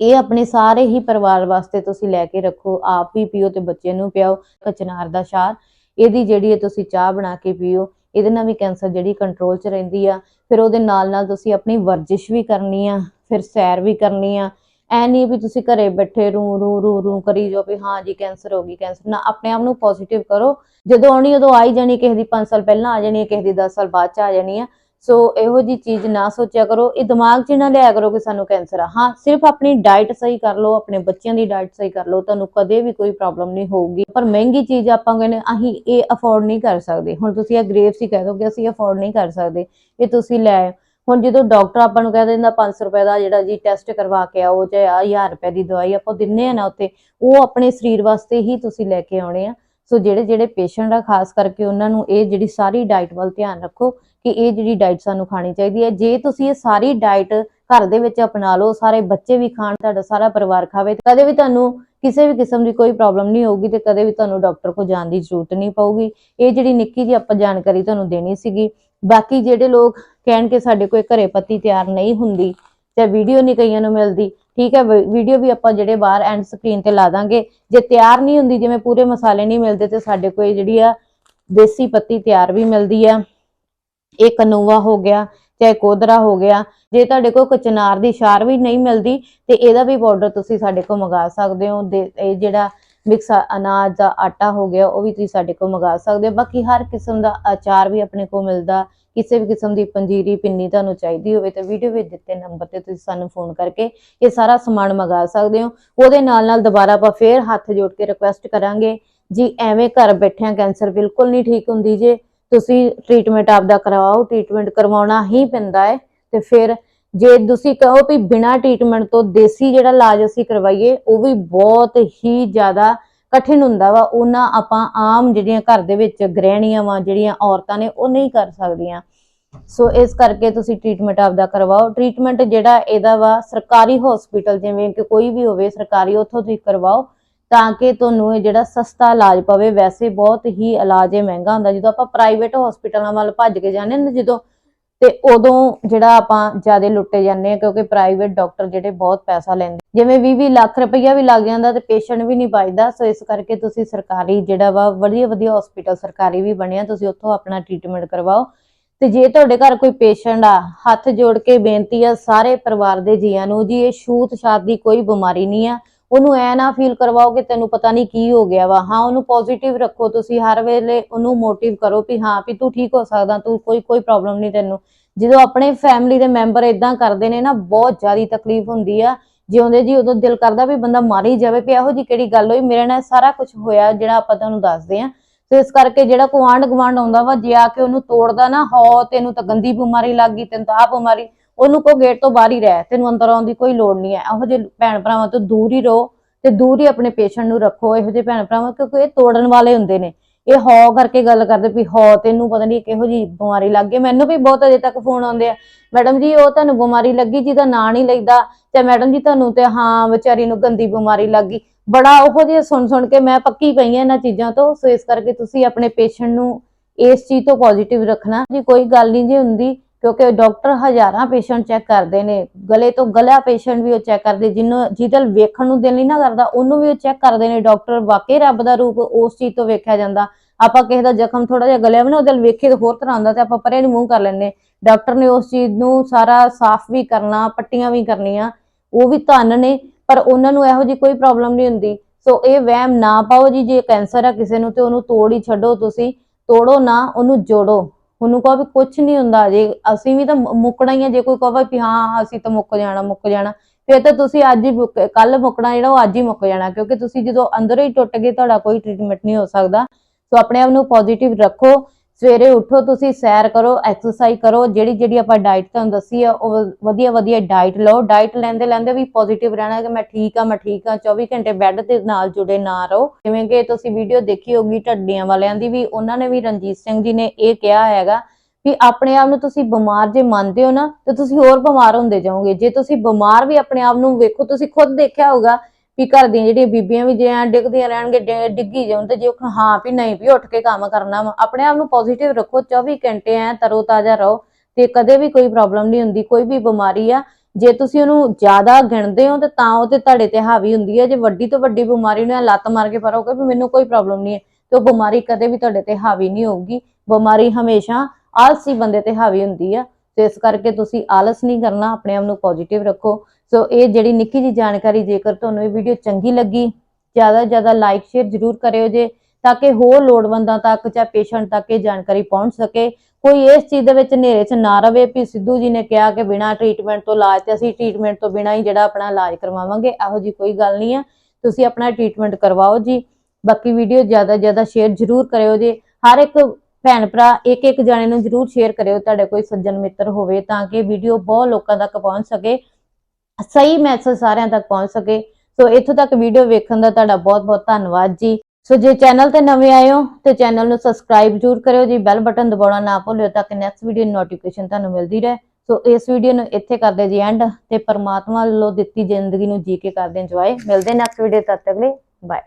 ਇਹ ਆਪਣੇ ਸਾਰੇ ਹੀ ਪਰਿਵਾਰ ਵਾਸਤੇ ਤੁਸੀਂ ਲੈ ਕੇ ਰੱਖੋ, ਆਪ ਵੀ ਪੀਓ ਤੇ ਬੱਚੇ ਨੂੰ ਪਿਆਓ, ਕਚਨਾਰ ਦਾ ਸ਼ਾਰ ਇਹਦੀ ਜਿਹੜੀ ਹੈ ਤੁਸੀਂ ਚਾਹ ਬਣਾ ਕੇ ਪੀਓ, ਇਹਦੇ ਨਾਲ ਵੀ ਕੈਂਸਰ ਜਿਹੜੀ ਕੰਟਰੋਲ 'ਚ ਰਹਿੰਦੀ ਆ, ਫਿਰ ਉਹਦੇ ਨਾਲ ਨਾਲ ਤੁਸੀਂ ਆਪਣੀ ਵਰਜਿਸ਼ ਵੀ ਕਰਨੀ ਆ, ਫਿਰ ਸੈਰ ਵੀ ਕਰਨੀ ਆ ਐ ਨਹੀਂ ਵੀ ਤੁਸੀਂ ਘਰੇ ਬੈਠੇ ਰੂ ਰੂ ਰੂ ਰੂ ਕਰੀ ਜਾਓ ਵੀ ਹਾਂ ਜੀ ਕੈਂਸਰ ਹੋ ਗਈ, ਕੈਂਸਰ। ਨਾ, ਆਪਣੇ ਆਪ ਨੂੰ ਪੋਜ਼ਿਟਿਵ ਕਰੋ। ਜਦੋਂ ਆਉਣੀ, ਉਦੋਂ ਆਈ ਜਾਣੀ, ਕਿਸੇ ਦੀ 5 ਸਾਲ ਪਹਿਲਾਂ ਆ ਜਾਣੀ ਹੈ, ਕਿਸੇ ਦੀ 10 ਸਾਲ ਬਾਅਦ ਚ ਆ ਜਾਣੀ ਹੈ। ਸੋ ਇਹੋ ਜੀ ਚੀਜ਼ ਨਾ ਸੋਚਿਆ ਕਰੋ। ਇਹ ਦਿਮਾਗ 'ਚ ਨਾ ਲਿਆ ਕਰੋ ਕਿ ਸਾਨੂੰ ਕੈਂਸਰ ਆ। ਹਾਂ, ਸਿਰਫ ਆਪਣੀ ਡਾਈਟ ਸਹੀ ਕਰ ਲਓ, ਆਪਣੇ ਬੱਚਿਆਂ ਦੀ ਡਾਈਟ ਸਹੀ ਕਰ ਲਓ, ਤੁਹਾਨੂੰ ਕਦੇ ਵੀ ਕੋਈ ਪ੍ਰੋਬਲਮ ਨਹੀਂ ਹੋਊਗੀ। ਪਰ ਮਹਿੰਗੀ ਚੀਜ਼ ਆਪਾਂ ਕਹਿੰਦੇ ਅਸੀਂ ਇਹ ਅਫੋਰਡ ਨਹੀਂ ਕਰ ਸਕਦੇ। ਹੁਣ ਤੁਸੀਂ ਇਹ ਗ੍ਰੇਪਸ ਹੀ ਕਹਿ ਦੋ ਕਿ ਅਸੀਂ ਅਫੋਰਡ ਨਹੀਂ ਕਰ ਸਕਦੇ। ਇਹ ਤੁਸੀਂ ਲੈ ਹੁਣ ਜਦੋਂ ਡਾਕਟਰ ਆਪਾਂ ਨੂੰ ਕਹਿ ਦਿੰਦਾ 500 ਰੁਪਏ ਦਾ ਜਿਹੜਾ ਜੀ ਟੈਸਟ ਕਰਵਾ ਕੇ ਆਓ ਚਾਹੇ ਆ 1000 ਰੁਪਏ ਦੀ ਦਵਾਈ ਆਪਾਂ ਦਿੰਨੇ ਆ ਨਾ ਉੱਥੇ, ਉਹ ਆਪਣੇ ਸਰੀਰ ਵਾਸਤੇ ਹੀ ਤੁਸੀਂ ਲੈ ਕੇ ਆਉਣੇ ਆ। ਸੋ ਜਿਹੜੇ ਜਿਹੜੇ ਪੇਸ਼ੈਂਟ ਆ, ਖਾਸ ਕਰਕੇ ਉਹਨਾਂ ਨੂੰ ਇਹ ਜਿਹੜੀ ਸਾਰੀ ਡਾਈਟ ਵੱਲ ਧਿਆਨ ਰੱਖੋ ਕਿ ਇਹ ਜਿਹੜੀ ਡਾਈਟ ਸਾਨੂੰ ਖਾਣੀ ਚਾਹੀਦੀ ਹੈ। ਜੇ ਤੁਸੀਂ ਇਹ ਸਾਰੀ ਡਾਈਟ ਘਰ ਦੇ ਵਿੱਚ ਅਪਣਾ ਲਓ, ਸਾਰੇ ਬੱਚੇ ਵੀ ਖਾਣ, ਤੁਹਾਡਾ ਸਾਰਾ ਪਰਿਵਾਰ ਖਾਵੇ, ਕਦੇ ਵੀ ਤੁਹਾਨੂੰ ਕਿਸੇ ਵੀ ਕਿਸਮ ਦੀ ਕੋਈ ਪ੍ਰੋਬਲਮ ਨਹੀਂ ਹੋਊਗੀ ਤੇ ਕਦੇ ਵੀ ਤੁਹਾਨੂੰ ਡਾਕਟਰ ਕੋਲ ਜਾਣ ਦੀ ਜ਼ਰੂਰਤ ਨਹੀਂ ਪਊਗੀ। ਇਹ ਜਿਹੜੀ ਨਿੱਕੀ ਜਿਹੀ ਆਪਾਂ ਜਾਣਕਾਰੀ ਤੁਹਾਨੂੰ ਦੇਣੀ ਸੀਗੀ, ਬਾਕੀ ਜਿਹੜੇ ਲੋਕ ਕਹਿਣ ਕਿ ਸਾਡੇ ਕੋਲ ਘਰੇ ਪੱਤੀ ਤਿਆਰ ਨਹੀਂ ਹੁੰਦੀ ਜਾਂ ਵੀਡੀਓ ਨਹੀਂ ਕਈਆਂ ਨੂੰ ਮਿਲਦੀ, ਠੀਕ ਹੈ ਵੀਡੀਓ ਵੀ ਆਪਾਂ ਜਿਹੜੇ ਬਾਹਰ ਐਂਡ ਸਕਰੀਨ ਤੇ ਲਾ ਦਾਂਗੇ। ਜੇ ਤਿਆਰ ਨਹੀਂ ਹੁੰਦੀ, ਜਿਵੇਂ ਪੂਰੇ ਮਸਾਲੇ ਨਹੀਂ ਮਿਲਦੇ ਤੇ ਸਾਡੇ ਕੋਲ ਜਿਹੜੀ ਆ ਦੇਸੀ ਪੱਤੀ ਤਿਆਰ ਵੀ ਮਿਲਦੀ ਆ। ਇਹ ਕਨੂਆ ਹੋ ਗਿਆ ਚਾਹੇ ਕੋਦਰਾ ਹੋ ਗਿਆ, ਜੇ ਤੁਹਾਡੇ ਕੋਲ ਕਚਨਾਰ ਦੀ ਛਾਰ ਵੀ ਨਹੀਂ ਮਿਲਦੀ, ਤੇ ਇਹਦਾ ਵੀ ਪਾਊਡਰ ਤੁਸੀਂ ਸਾਡੇ ਕੋਲ ਮੰਗਾ ਸਕਦੇ ਹੋ। ਦੇ- ਇਹ ਜਿਹੜਾ ਮਿਕਸ ਅਨਾਜ ਦਾ ਆਟਾ ਹੋ ਗਿਆ, ਉਹ ਵੀ ਤੁਸੀਂ ਸਾਡੇ ਕੋਲ ਮੰਗਾ ਸਕਦੇ ਹੋ। ਬਾਕੀ ਹਰ ਕਿਸਮ ਦਾ ਅਚਾਰ ਵੀ ਆਪਣੇ ਕੋਲ ਮਿਲਦਾ, ਕਿਸੇ ਵੀ ਕਿਸਮ ਦੀ ਪੰਜੀਰੀ, ਪਿੰਨੀ ਤੁਹਾਨੂੰ ਚਾਹੀਦੀ ਹੋਵੇ ਤਾਂ ਵੀਡੀਓ ਵਿੱਚ ਦਿੱਤੇ ਨੰਬਰ ਤੇ ਤੁਸੀਂ ਸਾਨੂੰ ਫੋਨ ਕਰਕੇ ਇਹ ਸਾਰਾ ਸਮਾਨ ਮੰਗਾ ਸਕਦੇ ਹੋ। ਉਹਦੇ ਨਾਲ ਨਾਲ ਦੁਬਾਰਾ ਆਪਾਂ ਫੇਰ ਹੱਥ ਜੋੜ ਕੇ ਰਿਕੁਐਸਟ ਕਰਾਂਗੇ, ਜੀ ਐਵੇਂ ਘਰ ਬੈਠਿਆਂ ਕੈਂਸਰ ਬਿਲਕੁਲ ਨਹੀਂ ਠੀਕ ਹੁੰਦੀ ਜੇ ਤੁਸੀਂ ਟ੍ਰੀਟਮੈਂਟ ਆਪਦਾ ਕਰਵਾਓ ਟ੍ਰੀਟਮੈਂਟ ਕਰਵਾਉਣਾ ਹੀ ਪੈਂਦਾ ਹੈ। ਤੇ ਫਿਰ ਜੇ ਤੁਸੀਂ ਕਹੋ ਵੀ ਬਿਨਾ ਟ੍ਰੀਟਮੈਂਟ ਤੋਂ ਦੇਸੀ ਜਿਹੜਾ ਇਲਾਜ ਅਸੀਂ ਕਰਵਾਈਏ, ਉਹ ਵੀ ਬਹੁਤ ਹੀ ਜ਼ਿਆਦਾ ਕਠਿਨ ਹੁੰਦਾ ਵਾ। ਉਹਨਾਂ ਆਪਾਂ ਆਮ ਜਿਹੜੀਆਂ ਘਰ ਦੇ ਵਿੱਚ ਗ੍ਰਹਿਣੀਆਂ ਵਾ, ਜਿਹੜੀਆਂ ਔਰਤਾਂ ਨੇ, ਉਹ ਨਹੀਂ ਕਰ ਸਕਦੀਆਂ। ਸੋ ਇਸ ਕਰਕੇ ਤੁਸੀਂ ਟ੍ਰੀਟਮੈਂਟ ਆਪਦਾ ਕਰਵਾਓ। ਟ੍ਰੀਟਮੈਂਟ ਜਿਹੜਾ ਇਹਦਾ ਵਾ, ਸਰਕਾਰੀ ਹਸਪੀਟਲ ਜਿਵੇਂ ਕਿ ਕੋਈ ਵੀ ਹੋਵੇ, ਸਰਕਾਰੀ, ਉੱਥੋਂ ਤੁਸੀਂ ਕਰਵਾਓ। ਤਾਂ ਕਿ ਤੁਹਾਨੂੰ ਇਹ ਜਿਹੜਾ ਸਸਤਾ ਇਲਾਜ ਪਵੇ, ਵੈਸੇ ਬਹੁਤ ਹੀ ਇਲਾਜ ਇਹ ਮਹਿੰਗਾ ਹੁੰਦਾ। ਜਦੋਂ ਆਪਾਂ ਪ੍ਰਾਈਵੇਟ ਹਸਪੀਟਲਾਂ ਵੱਲ ਭੱਜ ਕੇ ਜਾਂਦੇ ਨੇ ਜਦੋਂ, ਤੇ ਉਦੋਂ ਜਿਹੜਾ ਆਪਾਂ ਜ਼ਿਆਦਾ ਲੁੱਟੇ ਜਾਂਦੇ ਆ ਕਿਉਂਕਿ ਪ੍ਰਾਈਵੇਟ ਡਾਕਟਰ ਜਿਹੜੇ ਬਹੁਤ ਪੈਸਾ ਲੈਂਦੇ ਜਿਵੇਂ 20-20 ਲੱਖ ਰੁਪਈਆ ਵੀ ਲੱਗ ਜਾਂਦਾ ਤੇ ਪੇਸ਼ੈਂਟ ਵੀ ਨਹੀਂ ਬਚਦਾ, ਸੋ ਇਸ ਕਰਕੇ ਤੁਸੀਂ ਸਰਕਾਰੀ ਜਿਹੜਾ ਵਾ, ਵਧੀਆ ਵਧੀਆ ਹਸਪੀਟਲ ਸਰਕਾਰੀ ਵੀ ਬਣਿਆ, ਤੁਸੀਂ ਉੱਥੋਂ ਆਪਣਾ ਟ੍ਰੀਟਮੈਂਟ ਕਰਵਾਓ। ਤੇ ਜੇ ਤੁਹਾਡੇ ਘਰ ਕੋਈ ਪੇਸ਼ੈਂਟ ਆ, ਹੱਥ ਜੋੜ ਕੇ ਬੇਨਤੀ ਆ, ਸਾਰੇ ਪਰਿਵਾਰ ਦੇ ਜੀਆਂ ਨੂੰ, ਜੀ ਇਹ ਛੂਤ ਛਾਤ ਦੀ ਕੋਈ ਬਿਮਾਰੀ ਨਹੀਂ ਆ ਉਹਨੂੰ ਐ ਨਾ ਫੀਲ ਕਰਵਾਓ ਕਿ ਤੈਨੂੰ ਪਤਾ ਨਹੀਂ ਕੀ ਹੋ ਗਿਆ ਵਾ। ਹਾਂ, ਉਹਨੂੰ ਪੋਜ਼ਿਟਿਵ ਰੱਖੋ ਤੁਸੀਂ, ਹਰ ਵੇਲੇ ਉਹਨੂੰ ਮੋਟਿਵ ਕਰੋ ਵੀ ਹਾਂ ਵੀ ਤੂੰ ਠੀਕ ਹੋ ਸਕਦਾ, ਤੂੰ ਕੋਈ ਕੋਈ ਪ੍ਰੋਬਲਮ ਨਹੀਂ ਤੈਨੂੰ। ਜਦੋਂ ਆਪਣੇ ਫੈਮਿਲੀ ਦੇ ਮੈਂਬਰ ਇਦਾਂ ਕਰਦੇ ਨੇ ਨਾ, ਬਹੁਤ ਜ਼ਿਆਦਾ ਤਕਲੀਫ ਹੁੰਦੀ ਆ। ਜਿਉਂਦੇ ਜੀ ਉਦੋਂ ਦਿਲ ਕਰਦਾ ਵੀ ਬੰਦਾ ਮਰ ਹੀ ਜਾਵੇ, ਵੀ ਇਹੋ ਜੀ ਕਿਹੜੀ ਗੱਲ ਹੋਈ? ਮੇਰੇ ਨਾਲ ਸਾਰਾ ਕੁਝ ਹੋਇਆ ਜਿਹੜਾ ਆਪਾਂ ਤੁਹਾਨੂੰ ਦੱਸਦੇ ਆ ਤੇ ਇਸ ਕਰਕੇ ਜਿਹੜਾ ਕੋ ਆਂਢ ਗੁਆਂਢ ਆਉਂਦਾ ਵਾ, ਜੇ ਆ ਕੇ ਉਹਨੂੰ ਤੋੜਦਾ ਨਾ, ਹੋ, ਤੈਨੂੰ ਤਾਂ ਗੰਦੀ ਬਿਮਾਰੀ ਲੱਗ ਗਈ, ਤੈਨੂੰ ਤਾਂ ਆ ਬਿਮਾਰੀ। ਉਹਨੂੰ ਕੋ ਗੇਟ ਤੋਂ ਬਾਹਰ ਹੀ ਰਹਿ, ਤੈਨੂੰ ਅੰਦਰ ਆਉਣ ਦੀ ਕੋਈ ਲੋੜ ਨਹੀਂ ਹੈ। ਇਹੋ ਜਿਹੇ ਭੈਣ ਭਰਾਵਾਂ ਤੋਂ ਦੂਰ ਹੀ ਰਹੋ ਤੇ ਦੂਰ ਹੀ ਆਪਣੇ ਪੇਸ਼ੈਂਟ ਨੂੰ ਰੱਖੋ। ਇਹੋ ਜਿਹੇ ਭੈਣ ਭਰਾਵਾਂ, ਕਿਉਂਕਿ ਇਹ ਤੋੜਨ ਵਾਲੇ ਹੁੰਦੇ ਨੇ। ਇਹ ਹੌ ਕਰਕੇ ਗੱਲ ਕਰਦੇ ਵੀ ਹੌ, ਤੈਨੂੰ ਪਤਾ ਨਹੀਂ ਕਿਹੋ ਜੀ ਬਿਮਾਰੀ ਲੱਗ ਗਈ। ਮੈਨੂੰ ਵੀ ਬਹੁਤ ਅਜੇ ਤੱਕ ਫੋਨ ਆਉਂਦੇ ਆ। ਮੈਡਮ ਜੀ, ਉਹ ਤੁਹਾਨੂੰ ਬਿਮਾਰੀ ਲੱਗੀ ਜਿਹਦਾ ਨਾਂ ਨਹੀਂ ਲੈਂਦਾ ਤੇ ਮੈਡਮ ਜੀ, ਤੁਹਾਨੂੰ ਤੇ ਹਾਂ, ਵਿਚਾਰੀ ਨੂੰ ਗੰਦੀ ਬਿਮਾਰੀ ਲੱਗ ਗਈ। ਬੜਾ ਉਹੋ ਜਿਹੇ ਸੁਣ ਸੁਣ ਕੇ ਮੈਂ ਪੱਕੀ ਪਈ ਹਾਂ ਇਹਨਾਂ ਚੀਜ਼ਾਂ ਤੋਂ। ਸੋ ਇਸ ਕਰਕੇ ਤੁਸੀਂ ਆਪਣੇ ਪੇਸ਼ੈਂਟ ਨੂੰ ਇਸ ਚੀਜ਼ ਤੋਂ ਪੋਜ਼ਿਟਿਵ ਰੱਖਣਾ। ਜੀ, ਕੋਈ ਗੱਲ ਨਹੀਂ ਜੀ ਹੁੰਦੀ ਕਿਉਂਕਿ ਡਾਕਟਰ ਹਜ਼ਾਰਾਂ ਪੇਸ਼ੈਂਟ ਚੈੱਕ ਕਰਦੇ ਨੇ, ਗਲੇ ਤੋਂ ਗਲਾ ਪੇਸ਼ੈਂਟ ਵੀ ਉਹ ਚੈੱਕ ਕਰਦੇ ਜਿਹਨੂੰ ਜਿਹਦੇ ਵੇਖਣ ਨੂੰ ਦਿਲ ਨਹੀਂ ਨਾ ਕਰਦਾ, ਉਹਨੂੰ ਵੀ ਉਹ ਚੈੱਕ ਕਰਦੇ ਨੇ, ਡਾਕਟਰ ਵਾਕਈ ਰੱਬ ਦਾ ਰੂਪ ਉਸ ਚੀਜ਼ ਤੋਂ ਵੇਖਿਆ ਜਾਂਦਾ। ਆਪਾਂ ਕਿਸੇ ਦਾ ਜ਼ਖਮ ਥੋੜਾ ਜਿਹਾ ਗਲਿਆ ਵੀ ਨਾ, ਉਹਦੇ ਵੱਲ ਵੇਖੇ ਤਾਂ ਹੋਰ ਤਰ੍ਹਾਂ ਹੁੰਦਾ ਤੇ ਆਪਾਂ ਪਰੇ ਨੂੰ ਮੂੰਹ ਕਰ ਲੈਂਦੇ। ਡਾਕਟਰ ਨੇ ਉਸ ਚੀਜ਼ ਨੂੰ ਸਾਰਾ ਸਾਫ਼ ਵੀ ਕਰਨਾ, ਪੱਟੀਆਂ ਵੀ ਕਰਨੀਆਂ, ਉਹ ਵੀ ਧੰਨ ਨੇ, ਪਰ ਉਹਨਾਂ ਨੂੰ ਇਹੋ ਜੀ ਕੋਈ ਪ੍ਰੋਬਲਮ ਨਹੀਂ ਹੁੰਦੀ। ਸੋ ਇਹ ਵਹਿਮ ਨਾ ਪਾਓ ਜੀ, ਜੇ ਕੈਂਸਰ ਆ ਕਿਸੇ ਨੂੰ ਤੇ ਉਹਨੂੰ ਤੋੜ ਹੀ ਛੱਡੋ ਤੁਸੀਂ, ਤੋੜੋ ਨਾ, ਉਹਨੂੰ ਜੋੜੋ। ਉਹਨੂੰ ਕਹੋ ਵੀ ਕੁਝ ਨਹੀਂ ਹੁੰਦਾ, ਜੇ ਅਸੀਂ ਵੀ ਤਾਂ ਮੁੱਕਣਾ ਹੀ ਆ, ਜੇ ਕੋਈ ਕਹੇ ਵੀ ਹਾਂ, ਅਸੀਂ ਤਾਂ ਮੁੱਕ ਜਾਣਾ ਮੁੱਕ ਜਾਣਾ, ਫਿਰ ਤਾਂ ਤੁਸੀਂ ਅੱਜ ਹੀ ਕੱਲ ਮੁੱਕਣਾ ਜਿਹੜਾ ਉਹ ਅੱਜ ਹੀ ਮੁੱਕ ਜਾਣਾ, ਕਿਉਂਕਿ ਤੁਸੀਂ ਜਦੋਂ ਅੰਦਰੋਂ ਹੀ ਟੁੱਟ ਗਏ, ਤੁਹਾਡਾ ਕੋਈ ਟ੍ਰੀਟਮੈਂਟ ਨਹੀਂ ਹੋ ਸਕਦਾ, ਸੋ ਆਪਣੇ ਆਪ ਨੂੰ ਪੋਜ਼ਿਟਿਵ ਰੱਖੋ ਸਵੇਰੇ ਉੱਠੋ, ਤੁਸੀਂ ਸੈਰ ਕਰੋ ਐਕਸਰਸਾਈਜ਼ ਕਰੋ, ਜਿਹੜੀ ਜਿਹੜੀ ਆਪਾਂ ਡਾਈਟ ਤੁਹਾਨੂੰ ਦੱਸੀ ਆ, ਉਹ ਵਧੀਆ ਵਧੀਆ ਡਾਈਟ ਲਓ। ਡਾਈਟ ਲੈਂਦੇ ਲੈਂਦੇ ਵੀ ਪੋਜ਼ਿਟਿਵ ਰਹਿਣਾ ਕਿ ਮੈਂ ਠੀਕ ਆ, ਮੈਂ ਠੀਕ ਆ 24 ਘੰਟੇ ਬੈੱਡ ਦੇ ਨਾਲ ਜੁੜੇ ਨਾ ਰਹੋ। ਜਿਵੇਂ ਕਿ ਤੁਸੀਂ ਵੀਡੀਓ ਦੇਖੀ ਹੋਗੀ ਢੱਡੀਆਂ ਵਾਲਿਆਂ ਦੀ ਵੀ, ਉਹਨਾਂ ਨੇ ਵੀ ਰਣਜੀਤ ਸਿੰਘ ਜੀ ਨੇ ਇਹ ਕਿਹਾ ਹੈਗਾ ਵੀ ਆਪਣੇ ਆਪ ਨੂੰ ਤੁਸੀਂ ਬਿਮਾਰ ਜੇ ਮੰਨਦੇ ਹੋ ਨਾ, ਤੇ ਤੁਸੀਂ ਹੋਰ ਬਿਮਾਰ ਹੁੰਦੇ ਜਾਓਗੇ। ਜੇ ਤੁਸੀਂ ਬਿਮਾਰ ਵੀ ਆਪਣੇ ਆਪ ਨੂੰ ਵੇਖੋ, ਤੁਸੀਂ ਖੁਦ ਦੇਖਿਆ ਹੋਗਾ ਵੀ ਘਰ ਦੀਆਂ ਜਿਹੜੀਆਂ ਬੀਬੀਆਂ ਵੀ ਜੇ ਡਿੱਗਦੀਆਂ ਰਹਿਣਗੇ, ਡਿ- ਡਿੱਗੀ ਜਾਉਣ ਤੇ ਜੇ ਉਹ ਹਾਂ ਵੀ ਨਹੀਂ ਵੀ ਉੱਠ ਕੇ ਕੰਮ ਕਰਨਾ ਵਾ, ਆਪਣੇ ਆਪ ਨੂੰ ਪੋਜ਼ਿਟਿਵ ਰੱਖੋ 24 ਘੰਟੇ ਐ ਤਰੋ ਤਾਜ਼ਾ ਰਹੋ ਤੇ ਕਦੇ ਵੀ ਕੋਈ ਪ੍ਰੋਬਲਮ ਨਹੀਂ ਹੁੰਦੀ, ਕੋਈ ਵੀ ਬਿਮਾਰੀ ਆ, ਜੇ ਤੁਸੀਂ ਉਹਨੂੰ ਜ਼ਿਆਦਾ ਗਿਣਦੇ ਹੋ ਤੇ ਤਾਂ ਉਹ ਤੇ ਤੁਹਾਡੇ ਤੇ ਹਾਵੀ ਹੁੰਦੀ ਹੈ ਜੇ ਵੱਡੀ ਤੋਂ ਵੱਡੀ ਬਿਮਾਰੀ ਨੂੰ ਲੱਤ ਮਾਰ ਕੇ ਪਰੋਗੇ ਵੀ ਮੈਨੂੰ ਕੋਈ ਪ੍ਰੋਬਲਮ ਨਹੀਂ ਹੈ, ਤੇ ਉਹ ਬਿਮਾਰੀ ਕਦੇ ਵੀ ਤੁਹਾਡੇ ਤੇ ਹਾਵੀ ਨਹੀਂ ਹੋਊਗੀ, ਬਿਮਾਰੀ ਹਮੇਸ਼ਾ ਆਲਸੀ ਬੰਦੇ ਤੇ ਹਾਵੀ ਹੁੰਦੀ ਆ, ਤੇ ਇਸ ਕਰਕੇ ਤੁਸੀਂ ਆਲਸ ਨਹੀਂ ਕਰਨਾ, ਆਪਣੇ ਆਪ ਨੂੰ ਪੋਜ਼ਿਟਿਵ ਰੱਖੋ ਸੋ ਇਹ ਜਿਹੜੀ ਨਿੱਕੀ ਜੀ ਜਾਣਕਾਰੀ, ਜੇਕਰ ਤੁਹਾਨੂੰ ਇਹ ਵੀਡੀਓ ਚੰਗੀ ਲੱਗੀ, ਜ਼ਿਆਦਾ ਤੋਂ ਜ਼ਿਆਦਾ ਲਾਈਕ ਸ਼ੇਅਰ ਜ਼ਰੂਰ ਕਰਿਓ ਜੇ, ਤਾਂ ਕਿ ਹੋਰ ਲੋੜਵੰਦਾਂ ਤੱਕ ਜਾਂ ਪੇਸ਼ੈਂਟ ਤੱਕ ਇਹ ਜਾਣਕਾਰੀ ਪਹੁੰਚ ਸਕੇ। ਕੋਈ ਇਸ ਚੀਜ਼ ਦੇ ਵਿੱਚ ਹਨੇਰੇ 'ਚ ਨਾ ਰਵੇ, ਵੀ ਸਿੱਧੂ ਜੀ ਨੇ ਕਿਹਾ ਕਿ ਬਿਨਾਂ ਟ੍ਰੀਟਮੈਂਟ ਤੋਂ ਇਲਾਜ ਤੇ ਅਸੀਂ ਟ੍ਰੀਟਮੈਂਟ ਤੋਂ ਬਿਨਾਂ ਹੀ ਜਿਹੜਾ ਆਪਣਾ ਇਲਾਜ ਕਰਵਾਵਾਂਗੇ, ਇਹੋ ਜੀ ਕੋਈ ਗੱਲ ਨਹੀਂ ਆ। ਤੁਸੀਂ ਆਪਣਾ ਟ੍ਰੀਟਮੈਂਟ ਕਰਵਾਓ ਜੀ। ਬਾਕੀ ਵੀਡੀਓ ਜ਼ਿਆਦਾ ਜ਼ਿਆਦਾ ਸ਼ੇਅਰ ਜ਼ਰੂਰ ਕਰਿਓ ਜੇ। ਹਰ ਇੱਕ ਭੈਣ ਭਰਾ ਇੱਕ ਇੱਕ ਜਾਣੇ ਨੂੰ ਜ਼ਰੂਰ ਸ਼ੇਅਰ ਕਰਿਓ, ਤੁਹਾਡੇ ਕੋਈ ਸੱਜਣ ਮਿੱਤਰ ਹੋਵੇ, ਤਾਂ ਕਿ ਵੀਡੀਓ ਬਹੁਤ ਲੋਕਾਂ ਤੱਕ ਪਹੁੰਚ ਸਕੇ। ਸਹੀ ਮੈਸੇਜ ਸਾਰਿਆਂ ਤੱਕ ਪਹੁੰਚ ਸਕੇ। ਸੋ ਇੱਥੋਂ ਤੱਕ ਵੀਡੀਓ ਵੇਖਣ ਦਾ ਤੁਹਾਡਾ ਬਹੁਤ ਬਹੁਤ ਧੰਨਵਾਦ ਜੀ। ਸੋ ਜੇ ਚੈਨਲ ਤੇ ਨਵੇਂ ਆਏ ਹੋ, ਤੇ ਚੈਨਲ ਨੂੰ ਸਬਸਕ੍ਰਾਈਬ ਜ਼ਰੂਰ ਕਰਿਓ ਜੀ। ਬੈਲ ਬਟਨ ਦਬਾਉਣਾ ਨਾ ਭੁੱਲਿਓ ਤਾਂ ਕਿ ਨੈਕਸਟ ਵੀਡੀਓ ਦੀ ਨੋਟੀਫਿਕੇਸ਼ਨ ਤੁਹਾਨੂੰ ਮਿਲਦੀ ਰਹੇ। ਸੋ ਇਸ ਵੀਡੀਓ ਨੂੰ ਇੱਥੇ ਕਰਦੇ ਜੀ ਐਂਡ ਤੇ ਪਰਮਾਤਮਾ ਵੱਲੋਂ ਦਿੱਤੀ ਜ਼ਿੰਦਗੀ ਨੂੰ ਜੀ ਕੇ ਕਰਦੇ ਇੰਜੋਏ ਮਿਲਦੇ ਨੈਕਸਟ ਵੀਡੀਓ ਤਦ ਤੱਕ ਲਈ। ਬਾਏ